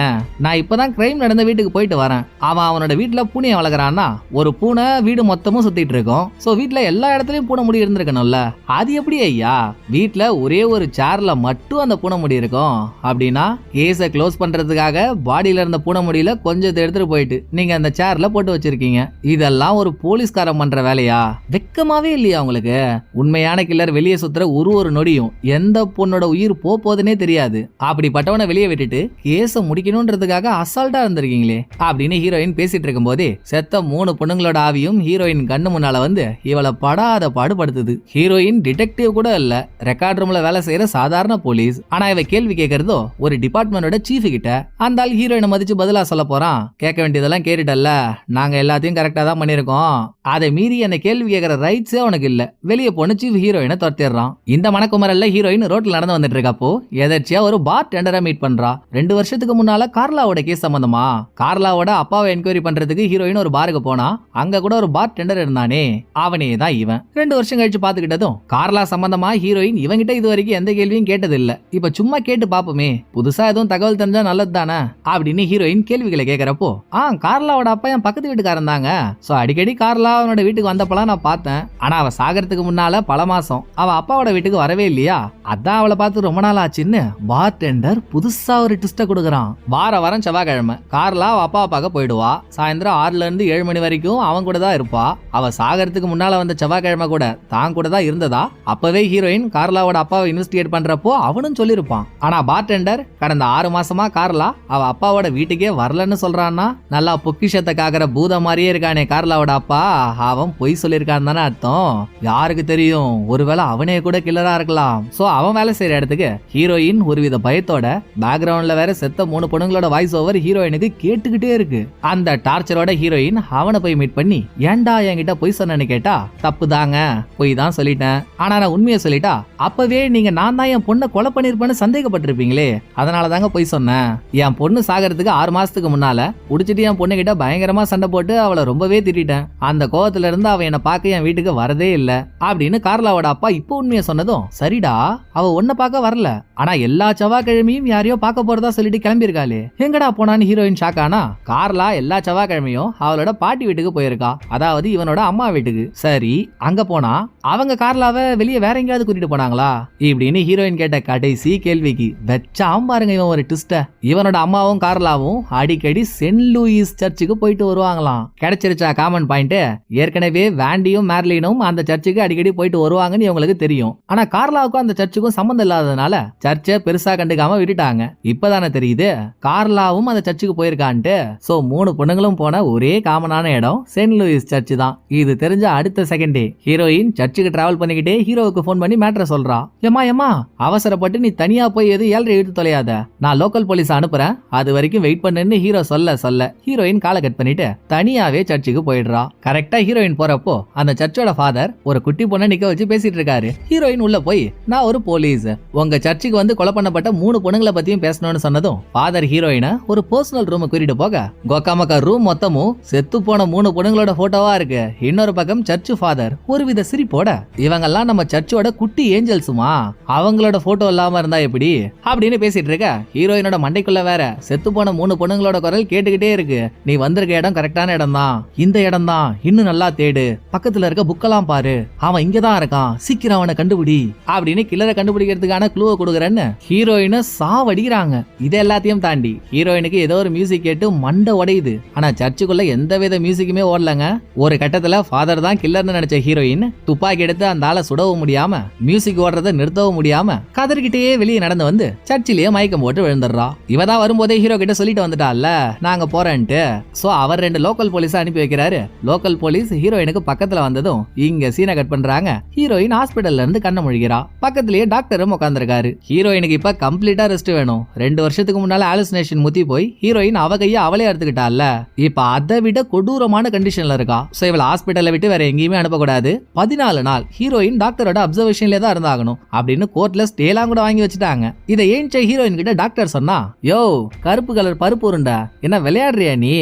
நான் இப்பதான் கிரைம் நடந்த வீட்டுக்கு போயிட்டு வரேன். அவன் அவனோட வீட்டில் பூனையை வளர்க்குறான்னா ஒரு பூனை வீடு மொத்தமும் சுத்திட்டு இருக்கும். சோ வீட்ல எல்லா இடத்துலயும் பூனை முடி இருந்திருக்கணும்ல. அது எப்படி ஐயா? வீட்ல ஒரே ஒரு சேர்ல மட்டும் அந்த பூனை முடி இருக்கும். அப்படின்னா ஏசை க்ளோஸ் பண்றதுக்காக பாடியில இருந்த பூனைமுடியில கொஞ்சத்தை எடுத்துட்டு போயிட்டு நீங்க அந்த சேர்ல போட்டு வச்சிருக்கீங்க. இதெல்லாம் ஒரு போலீஸ்காரன் பண்ற வேலையா? வெக்கமாவே இல்லையா உங்களுக்கு? உண்மையான கில்லர் வெளியே சுத்துற ஒரு ஒரு நொடியும் எந்த பொண்ணோட உயிர் போ போகுதுன்னே தெரியாது. அப்படிப்பட்டவனை வெளியே விட்டுட்டு கேஸை முடிக்கணும்ன்றதுக்காக அசால்ட்டா இருந்திருக்கீங்களே? அப்படின்னு ஹீரோயின் பேசிட்டு இருக்கும்போதே செத்த மூணு பொண்ணுங்களோட ஆவியும் ஹீரோயின் கண்ணு முன்னால வந்து இவளை படாத பாடுபடுத்துது. ஹீரோயின் டிடெக்டிவ் கூட இல்ல ரெக்கார்ட் ரூம்ல வேலை செய்யற சாதாரண போலீஸ் ஆனா இவ கேள்வி கேட்கறதோ ஒரு டிபார்ட்மெண்டோட சீஃப் கிட்ட. அந்த ஆள் ஹீரோயினை மதிச்சு பதிலா சொல்ல போறான். கேட்க வேண்டியதெல்லாம் கேட்டுட்டல்ல. நாங்க எல்லாத்தையும் கரெக்டா தான் பண்ணிருக்கோம் அதை மீறி என்ன கேள்வி கேட்கற ரைட்ஸே உனக்கு இல்ல. வெளியே போன சீஃப் ஹீரோயினை துரத்திடுறான். இந்த மணக்குமரல்ல ஹீரோயின் ரோட்ல நடந்து வந்துட்டு இருக்கப்போ எதர்ச்சியா ஒரு பார் டெண்டரை மீட் பண்றா. ரெண்டு வருஷத்துக்கு முன்னால கார்லாவோட கேஸ் சம்பந்தமா? கார்லாவோட அப்பாவை என்கொயரி பண்றதுக்கு ஹீரோயின் ஒரு பாருக்கு போனா அங்க கூட ஒரு பார் டெண்டர் இருந்தானே. அவனே தான் இவன். ரெண்டு வருஷம் கழிச்சு பாத்துக்கிட்டதும் கார்லா சம்பந்தமா ஹீரோயின் இவங்கிட்ட இது வரைக்கும் எந்த கேள்வியும் கேட்டதில்ல. இப்ப சும்மா கேட்டு பாப்போமே புதுசா எதுவும் தகவல் தெரிஞ்சா நல்லது தானே அப்படின்னு ஹீரோயின் கேள்விகளை கேட்கறப்போ ஆ கார்லாவோட அப்பா என் பக்கத்து வீட்டுக்காரன் தாங்க. சோ அடிக்கடி கார்லா அவனோட வீட்டுக்கு வந்தப்பலாம் நான் பார்த்தேன். ஆனா அவ சாகறதுக்கு முன்னால பல மாசம். அவ அப்பாவோட வீட்டுக்கு வரவே இல்லையா? அதான் அவளை பார்த்து ரொம்ப நாள் ஆச்சுன்னு பார் டெண்டர் புதுசா ஒரு ட்விஸ்ட கொடுக்குறான். வார வாரம் செவ்வாய்க்கிழமை கார்லா அவ அப்பா பார்க்க போயிடுவா. சாயந்தரம் ஆறுல இருந்து ஏழு மணி வரைக்கும் அவன் கூட தான் இருப்பா. அவ சாகறதுக்கு முன்னால வந்த செவ்வாய்க்கிழமை கூட தான் கூட தான் இருந்ததா? அப்பவே ஹீரோயின் கார்லாவோட அப்பாவை இன்வெஸ்டிகேட் பண்றப்போ அவனும் சொல்லியிருப்பான். ஆனா பார்டெண்டர் கடந்த ஆறு மாசமா கார்லா அவ அப்பாவோட வீட்டுக்கே வரலன்னு சொல்றான்னா நல்லா பொக்கிஷத்தை காக்கிற பூத மாதிரியே இருக்கானே கார்லாவோட அப்பா. அவன் பொய் சொல்லியிருக்கான்னு தானே அர்த்தம். யாருக்கு தெரியும்? ஒருவேளை அவனே கூட கில்லரா இருக்கலாம். சோ அவன் வேலை செய்யற இடத்துக்கு ஹீரோயின் ஒருவித பயத்தோட பேக்ரவுண்ட்ல வேற செத்த மூணு பொண்ணுங்களோட வாய்ஸ் ஓவர் ஹீரோயினுக்கு கேட்டுக்கிட்டே இருக்கு. அந்த டார்ச்சரோட ஹீரோயின் அவனை போய் மீட் பண்ணி ஏன்டா என்கிட்ட பொய் சொன்னேன்னு கேட்டா தப்பு தாங்க பொய் தான் சொல்லிட்டேன். ஆனா நான் உண்மையை சொல்லிட்டா அப்பவே நீங்க நான் தான் என் பொண்ணை கொலை பண்ணிருப்பேன்னு சந்தேகப்பட்டிருப்பீங்களே. அதனால தாங்க போய் சொன்னேன் என் பொண்ணு சாகிறதுக்கு ஆறு மாசத்துக்கு முன்னால குடிச்சிட்டு என் பொண்ணு கிட்ட பயங்கரமா சண்டை போட்டு அவளை ரொம்பவே திட்டேன் அந்த கோவத்துல இருந்து அவ என்னை பார்க்க என் வீட்டுக்கு வரதே இல்ல. அப்படின்னு கார்லாவோட அப்பா இப்போ உண்மையை சொன்னதும் சரிடா அவ ஒன்ன பார்க்க வரல. ஆனா எல்லா செவ்வாய்க்கிழமையும் யாரையோ பார்க்க போறதா சொல்லிட்டு கிளம்பியிருக்காளே. எங்கடா போனான்னு ஹீரோயின் ஷாக் ஆனா கார்லா எல்லா செவ்வாய்க்கிழமையும் அவளோட பாட்டி வீட்டுக்கு போயிருக்கா. அதாவது இவனோட அம்மா வீட்டுக்கு. சரி அங்க போனா அவங்க கார்லாவை வெளியே வேற எங்கேயாவது எங்கேயாவது கூட்டிட்டு போனாங்களா? இப்படின்னு ஹீரோயின் கேட்ட கடைசி கேள்விக்கு வச்சாம் பாருங்க இவன் ஒரு ட்விஸ்ட இவனோட அம்மாவும் கார்லாவும் அடிக்கடி சென்ட் லூயிஸ் சர்ச்சுக்கு போயிட்டு வருவாங்களாம். கிடைச்சிருச்சா காமன் பாயிண்ட் ஏற்கனவே வேண்டியும் மேர்லினும் அந்த சர்ச்சுக்கு அடிக்கடி போயிட்டு வருவாங்கன்னு இவங்களுக்கு தெரியும். ஆனா கார்லாவுக்கும் அந்த சர்ச்சுக்கும் சம்மந்தம் இல்லாததுனால சர்ச்சை பெருசா கண்டுக்காம விட்டுட்டாங்க. இப்பதானே தெரியுது? கார்லாவும் அந்த சர்ச்சுக்கு போயிருக்கான்ட்டு. சோ மூணு பொண்ணுங்களும் போன ஒரே காமனான இடம் சென்ட் லூயிஸ் சர்ச் தான். இது தெரிஞ்ச அடுத்த செகண்டே ஹீரோயின் சர்ச்சுக்கு டிராவல் பண்ணிக்கிட்டே ஹீரோவுக்கு போன் ஃபோன் பண்ணி மேட்ரை சொல்றா. ஏமா ஏமா அவசரப்பட்டு நீ தனியா போய் எது ஏழரை இழுத்து தொலையாத? நான் லோக்கல் போலீஸ் அனுப்புறேன். அது வரைக்கும் வெயிட் பண்ணுன்னு ஹீரோ சொல்ல சொல்ல. ஹீரோயின் காலை கட் பண்ணிட்டு தனியாவே சர்ச்சுக்கு போயிடுறா. கரெக்டா ஹீரோயின் போறப்போ அந்த சர்ச்சோட ஃபாதர் ஒரு குட்டி பொண்ணை நிக்க வச்சு பேசிட்டு இருக்காரு. ஹீரோயின் உள்ள போய் நான் ஒரு போலீஸ் உங்க சர்ச்சுக்கு வந்து கொலை பண்ணப்பட்ட மூணு பொண்ணுங்களை பத்தியும் பேசணும்னு சொன்னதும் ஃபாதர் ஹீரோயினை ஒரு பர்சனல் ரூம் கூட்டிட்டு போக கொக்காமக்கா ரூம் மொத்தமும் செத்து போன மூணு பொண்ணுங்களோட போட்டோவா இருக்கு. இன்னொரு பக்கம் சர்ச்சு ஃபாதர் ஒருவித சிரிப்போட இவங்கெல்லாம் நம்ம சர்ச்சோட குட்டி ஏஞ்சல்ஸுமா? அவங்களோட போட்டோ இல்லாம இருந்தா எப்படி? அப்படின்னு பேசிட்டு இருக்க. ஹீரோயினோட மண்டைக்குள்ள வேற. செத்து போன மூணு பொண்ணுங்களோட குரல் கேட்டுக்கிட்டே இருக்கு. நீ வந்திருக்க இடம் கரெக்டான இடம் தான் இந்த இடம் தான் இன்னும் நல்லா தேடு. பக்கத்துல இருக்க புக்கெல்லாம் பாரு. அவன் இங்கதான் இருக்கான். சீக்கிரம் அவனை கண்டுபிடி. அப்படின்னு கில்லரை கண்டுபிடிக்கிறதுக்கான க்ளூவை கொடுக்குறேன்னு ஹீரோயினை சாவடிக்கிறாங்க. இது எல்லாத்தையும் தாண்டி ஹீரோயினுக்கு ஏதோ ஒரு மியூசிக் கேட்டு மண்டை உடையுது. ஆனா சர்ச்சுக்குள்ள எந்த வித மியூசிக்குமே ஓடலங்க. ஒரு கட்டத்துல ஃபாதர் தான் கில்லர்னு நினைச்ச ஹீரோயின் துப்பாக்கி எடுத்து அந்த ஆளை சுடவும் முடியாம மியூசிக் ஓடுறதை நிறுத்தவும் முடியாம கதறிக்கிட்டே வெளியே நடந்து வந்து சர்ச்சிலேயே மயக்கம் போட்டு விழுந்துடுறா. இவ தான் வரும்போதே ஹீரோ கிட்ட சொல்லிட்டு வந்துட்டால நாங்க போறேன்ட்டு. சோ அவர் ரெண்டு லோக்கல் போலீஸ் அனுப்பி வைக்கிறாரு. லோக்கல் போலீஸ் ஹீரோயினுக்கு பக்கத்துல வந்ததும் இங்க சீனை கட் பண்றாங்க. ஹீரோயின் ஹாஸ்பிடல்ல இருந்து கண்ண முழிக்கிறா பக்கத்திலேயே டாக்டரும் உட்காந்துருக்காரு ஹீரோயினுக்கு இப்ப கம்ப்ளீட்டா ரெஸ்ட் வேணும். ரெண்டு வருஷத்துக்கு முன்னால ஆலுசினேஷன் முத்தி போய் ஹீரோயின் அவ கையை அவளே எடுத்துக்கிட்டால இப்ப அதை விட கொடூரமான கண்டிஷன்ல இருக்கா. சோ இவளை ஹாஸ்பிட்டல்ல விட்டு வேற எங்கேயுமே அனுப்பக்கூடாது. பதினாலு நாள் ஹீரோயின் டாக்டரோட அப்சர்வ் விஷயம்ல தான் இருந்தாகணும். அப்படின்னு கோர்ட்ல ஸ்டேலாம் கூட வாங்கி வச்சுட்டாங்க. இதை ஏன்ச்ச ஹீரோயின் கிட்ட டாக்டர் சொன்னா யோ கருப்பு கலர் பருப்பு உருண்டா என்ன விளையாடுறியா நீ?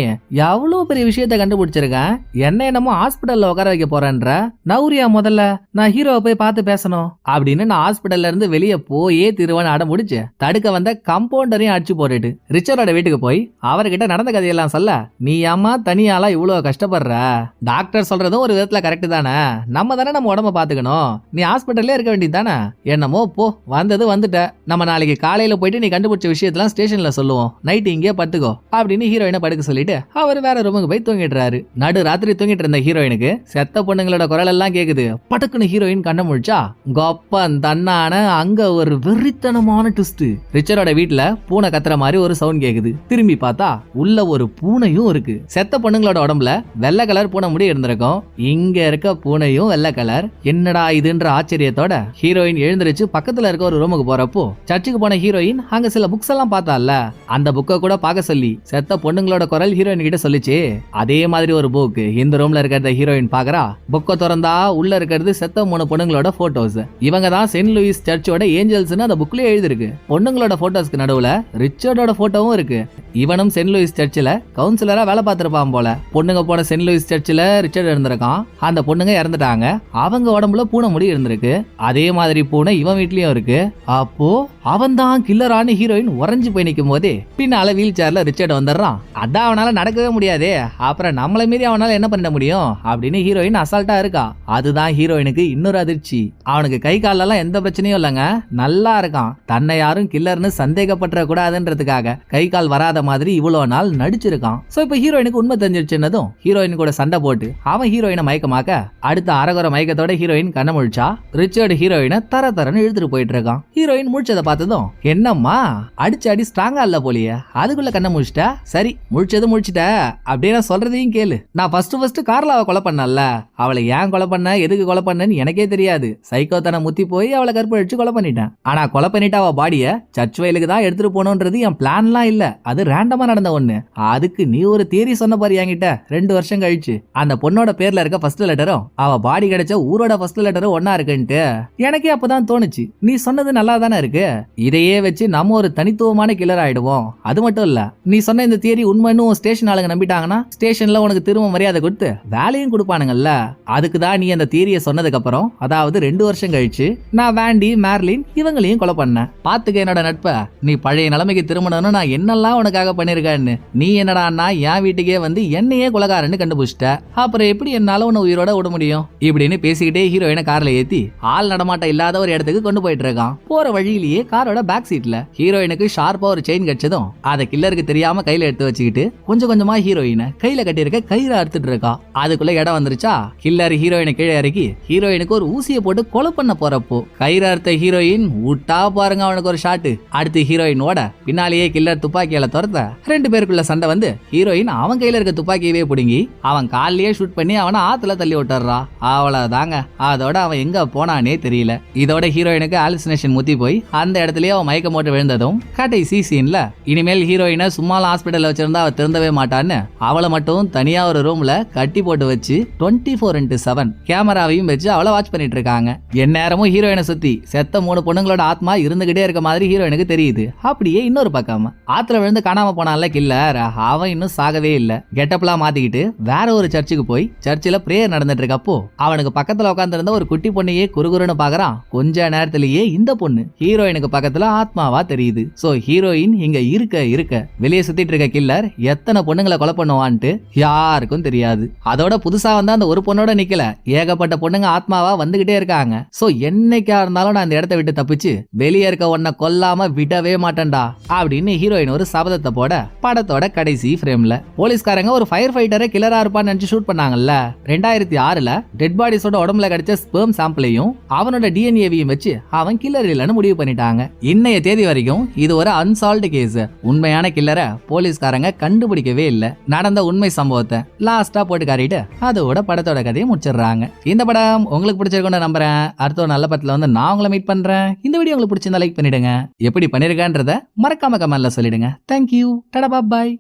எவ்வளவு பெரிய விஷயத்த கண்டுபிடிச்சிருக்கேன் என்ன என்னமோ ஹாஸ்பிட்டல்ல உட்கார வைக்க போறேன்ற. நௌரியா முதல்ல நான் ஹீரோவை போய் பார்த்து பேசணும். அப்படின்னு நான் ஹாஸ்பிட்டல்ல இருந்து வெளியே போயே திருவன் அடம் முடிச்சு தடுக்க வந்த கம்பவுண்டரையும் அடிச்சு போட்டுட்டு ரிச்சரோட வீட்டுக்கு போய் அவர்கிட்ட நடந்த கதையெல்லாம் சொல்ல நீ அம்மா தனியாலா இவ்வளவு கஷ்டப்படுற? டாக்டர் சொல்றதும் ஒரு விதத்துல கரெக்ட் தானே. நம்ம தானே நம்ம உடம்ப பாத்துக்கணும் நீ ஹாஸ்பிட்டல்லே இருக்க வேண்டியது தானே என்னமோ போ வந்தது வந்துட்ட. நம்ம நாளைக்கு காலையில போயிட்டு நீ கண்டுபிடிச்ச விஷயத்தெல்லாம் ஸ்டேஷன்ல சொல்லுவோம். நைட் இங்கே பத்துக்கோ அப்படின்னு ஹீரோயினை படுக்க சொல்லிட்டு அவர் வேற ரூமுக்கு போய் தூங்கிடுறாரு. நடு ராத்திரி தூங்கிட்டு இருந்த ஹீரோயினுக்கு செத்த பொண்ணுங்களோட குரல் எல்லாம் கேக்குது. பட்டுக்குன்னு ஹீரோயின் கண்ண முழிச்சா கொப்பன் தன்னான அங்க ஒரு வெறித்தனமான ட்விஸ்ட் ரிச்சரோட வீட்டுல பூனை கத்துற மாதிரி ஒரு சவுண்ட் கேக்குது. திரும்பி பார்த்தா உள்ள ஒரு பூனையும் இருக்கு. செத்த பொண்ணுங்களோட உடம்புல வெள்ளை கலர் பூனை முடி இருந்திருக்கும். இங்க இருக்க பூனையும் வெள்ளை கலர். என்னடா இதுன்ற ஆச்சரியத்தோட ஹீரோயின் எழுந்திருச்சு பக்கத்துல இருக்க ஒரு ரூமுக்கு போறப்போ சர்ச்சுக்கு போன ஹீரோயின் அங்க சில புக்ஸ் எல்லாம் பார்த்தால அந்த புக்கை கூட பார்க்க சொல்லி செத்த பொண்ணுங்களோட குரல் ஹீரோயின் கிட்ட சொல்லிச்சு. அதே மாதிரி ஒரு புக் இந்த ரூம்ல இருக்கிறத ஹீரோயின் பாக்குறா புக்கை திறந்தா உள்ள இருக்கிறது செத்த மூணு பொண்ணுங்களோட போட்டோஸ் இவங்க தான் சென்ட் லூயிஸ் சர்ச்சோட ஏஞ்சல்ஸ்னு அந்த புக்லயே எழுதிருக்கு பொண்ணுங்களோட போட்டோஸ்க்கு நடுவுல ரிச்சர்டோட போட்டோவும் இருக்கு. இவனும் சென்ட் லூயிஸ் சர்ச்சில் கவுன்சிலரா வேலை பார்த்திருப்பான் போல. பொண்ணுங்க போன சென்ட் லூயிஸ் சர்ச்சில் ரிச்சர்ட் இருந்திருக்கான். அந்த பொண்ணுங்க இறந்துட்டாங்க. அவங்க உடம்புல பூனை முடி இருந்திருக்கு. அதே மாதிரி பூனை இவன் வீட்லயும் இருக்கு. அப்போ அவன் தான் கில்லரான ஹீரோயின் உறைஞ்சு போய் நிற்கும் போதே பின்னால வீல் சேர்ல ரிச்சர்ட் வந்துடுறான். அதான் அவனால நடக்கவே முடியாது. அப்புறம் நம்மளை மீறி அவனால என்ன பண்ண முடியும்? அப்படின்னு ஹீரோயின் அசால்ட்டா இருக்கா. அதுதான் ஹீரோயினுக்கு இன்னொரு அதிர்ச்சி. அவனுக்கு கை காலெல்லாம் எந்த பிரச்சனையும் இல்லைங்க. நல்லா இருக்கான். தன்னை யாரும் கில்லர்னு சந்தேகப்பட்டுற கூடாதுன்றதுக்காக கை கால் வராத மாதிரி இவ்வளவு நாள் நடிச்சிருக்கான். சோ இப்ப ஹீரோயினுக்கு உண்மை தெரிஞ்சிருச்சுன்னதும் ஹீரோயின் கூட சண்டை போட்டு அவன் ஹீரோயினை மயக்கமாக்க அடுத்த அரகுற மயக்கத்தோட ஹீரோயின் கண்ணமுழிச்சா ரிச்சர்டு ஹீரோயினை தர தரன்னு இழுத்துட்டு போயிட்டு இருக்கான் ஹீரோயின் முழிச்சதை பார்த்ததும் என்னம்மா அடிச்சு அடி ஸ்ட்ராங்கா இல்ல போலியே? அதுக்குள்ள கண்ணை முழிச்சிட்டா? சரி முழிச்சது முழிச்சிட்ட. அப்படியே நான் சொல்றதையும் கேளு. நான் ஃபர்ஸ்ட் ஃபர்ஸ்ட் கார்லாவை கொலை பண்ணல அவளை ஏன் கொலை பண்ண எதுக்கு கொலை பண்ணன்னு எனக்கே தெரியாது. சைக்கோ தனை முத்தி போய் அவளை கற்பழிச்சு கொலை பண்ணிட்டேன். ஆனா கொலை பண்ணிட்டு அவ பாடிய சர்ச் வயலுக்கு தான் எடுத்துட்டு போகணுன்றது என் பிளான்லாம் இல்ல. அது ரேண்டமா நடந்த ஒண்ணு. அதுக்கு நீ ஒரு தேரி சொன்ன பாரு என்கிட்ட. ரெண்டு வருஷம் கழிச்சு. அந்த பொண்ணோட பேர்ல இருக்க ஃபர்ஸ்ட் லெட்டரும் அவ பாடி கிடைச்ச ஊரோட ஃபர்ஸ்ட் லெட்டரும் ஒன்னா இருக்குன்ட்டு. எனக்கே அப்பதான் தோணுச்சு. நீ சொன்னது நல்லா தானே இருக்கு? இதையே வச்சு நம்ம ஒரு தனித்துவமான கில்லர் ஆயிடுவோம். அது மட்டும் இல்ல நீ சொன்ன இந்த தியரி உண்மைன்னு ஸ்டேஷன் ஆளுங்க நம்பிட்டாங்கன்னா ஸ்டேஷன்ல உனக்கு திரும்ப மரியாதை கொடுத்து வேலையும் கொடுப்பானுங்கல்ல. அதுக்கு தான் நீ அந்த தியரியை சொன்னதுக்கு அப்புறம் அதாவது ரெண்டு வருஷம் கழிச்சு நான் வேண்டி மேர்லின் இவங்களையும் கொலை பண்ணேன். பாத்துக்க என்னோட நட்ப. நீ பழைய நிலைமைக்கு திரும்பணும்னு நான் என்னெல்லாம் உனக்காக பண்ணிருக்கேன்னு. நீ என்னடான்னா என் வீட்டுக்கே வந்து என்னையே கொலகாரன்னு கண்டுபிடிச்சிட்ட. அப்புறம் எப்படி என்னால உன்னை உயிரோட விட முடியும்? இப்படின்னு பேசிக்கிட்டே ஹீரோயினை கார்ல ஏத்தி ஆள் நடமாட்டம் இல்லாத ஒரு இடத்துக்கு கொண்டு போயிட்டு இருக்கான் போற வழியிலேயே காரோட பேக் சீட்ல ஹீரோயினுக்கு ஷார்ப்பா ஒரு செயின் கிடைச்சதும் அதை கில்லருக்கு தெரியாம கையில எடுத்து வச்சுக்கிட்டு கொஞ்சம் கொஞ்சமா ஹீரோயினை கையில கட்டியிருக்க கயிறு அறுத்துட்டு இருக்கா அதுக்குள்ள இடம் வந்துருச்சா? கில்லர் ஹீரோயினை கீழே இறக்கி ஹீரோயினுக்கு ஒரு ஊசியை போட்டு கொலை பண்ண போறப்போ கயிறு அறுத்த ஹீரோயின் விட்டா பாருங்க அவனுக்கு ஒரு ஷாட்டு அடுத்து ஹீரோயின் ஓட பின்னாலேயே கில்லர் துப்பாக்கியால துரத்த ரெண்டு பேருக்குள்ள சண்டை வந்து ஹீரோயின் அவன் கையில இருக்க துப்பாக்கியவே பிடுங்கி அவன் காலிலேயே ஷூட் பண்ணி அவனை ஆத்துல தள்ளி விட்டுறா அவ்வளவுதாங்க. அதோட அவன் எங்க போனானே தெரியல. இதோட ஹீரோயினுக்கு ஆலுசினேஷன் முத்தி போய் அந்த இடத்துலயே அவன் மயக்கம் போட்டு விழுந்ததும் கடைசி சீன்ல இனிமேல் ஹீரோயினை சும்மாலாம் ஹாஸ்பிட்டல் வச்சிருந்தா அவ திருந்தவே மாட்டான்னு அவளை மட்டும் தனியா ஒரு ரூம்ல கட்டி போட்டு வச்சு டுவெண்ட்டி ஃபோர் இன்ட்டு செவன் கேமராவையும் வச்சு அவளை வாட்ச் பண்ணிட்டு இருக்காங்க. எந்நேரமும் ஹீரோயினை சுத்தி செத்த மூணு பொண்ணுங்களோட ஆத்மா இருந்துகிட்டே இருக்க மாதிரி ஹீரோயினுக்கு தெரியுது. அப்படியே இன்னொரு பக்கம் ஆத்துல விழுந்து காணாம போனான்ல கில்லர் அவன் இன்னும் சாகவே இல்ல. கெட்டப்லாம் மாத்திக்கிட்டு வேற ஒரு சர்ச்சுக்கு போய் சர்ச்சில் பிரேயர் நடந்துட்டு இருக்கப்போ அவனுக்கு பக்கத்துல உட்காந்துருந்த ஒரு குட்டி பொண்ணையே குறுகுறுன்னு பாக்குறான். கொஞ்ச நேரத்திலேயே இந்த பொண்ணு ஹீரோயினுக்கு பக்கத்துல ஆத்மாவா தெரியுது. சோ ஹீரோயின் இங்க இருக்க இருக்க வெளியே சுத்திட்டு இருக்க கில்லர் எத்தனை பொண்ணுங்களை கொலை பண்ணுவான்ட்டு யாருக்கும் தெரியாது. அதோட புதுசா வந்து அந்த ஒரு பொண்ணோட நிக்கல. ஏகப்பட்ட பொண்ணுங்க ஆத்மாவா வந்துகிட்டே இருக்காங்க. சோ என்னைக்கா இருந்தாலும் நான் இந்த இடத்த விட்டு தப்பிச்சு வெளியே இருக்க உன்னை கொல்லாம விடவே மாட்டேன்டா அப்படின்னு ஹீரோயின் ஒரு சபதத்தை போட படத்தோட கடைசி ஃப்ரேம்ல போலீஸ்காரங்க ஒரு ஃபயர் ஃபைட்டரை கிளரா இருப்பான்னு நினைச்சு ஷூட் பண்ணாங்கல்ல. ரெண்டாயிரத்தி ஆறுல டெட் பாடிஸோட உடம்புல கிடைச்ச ஸ்பெர்ம் சாம்பிளையும் அவனோட டிஎன்ஏவையும் வச்சு அவன் கில்லர் இல்லைன்னு முடிவு பண்ணிட்டாங்க. இன்னைய தேதி வரைக்கும் இது ஒரு அன்சால்வ்டு கேஸ் உண்மையான கில்லரை போலீஸ்காரங்க கண்டுபிடிக்கவே இல்லை. நடந்த உண்மை சம்பவத்தை லாஸ்டா போட்டு காட்டிட்டு அதோட படத்தோட கதையை முடிச்சிடுறாங்க. இந்த படம் உங்களுக்கு பிடிச்சிருக்கும்னு நம்புறேன். அடுத்த ஒரு நல்ல படத்துல வந்து நான் உங்களை மீட் பண்றேன். இந்த வீடியோ உங்களுக்கு பிடிச்சிருந்தா லைக் பண்ணிடுங்க. எப்படி பண்ணிருக்கன்றத மறக்காம கமெண்ட்ல சொல்லிடுங்க. தேங்க்யூ டடா பாய்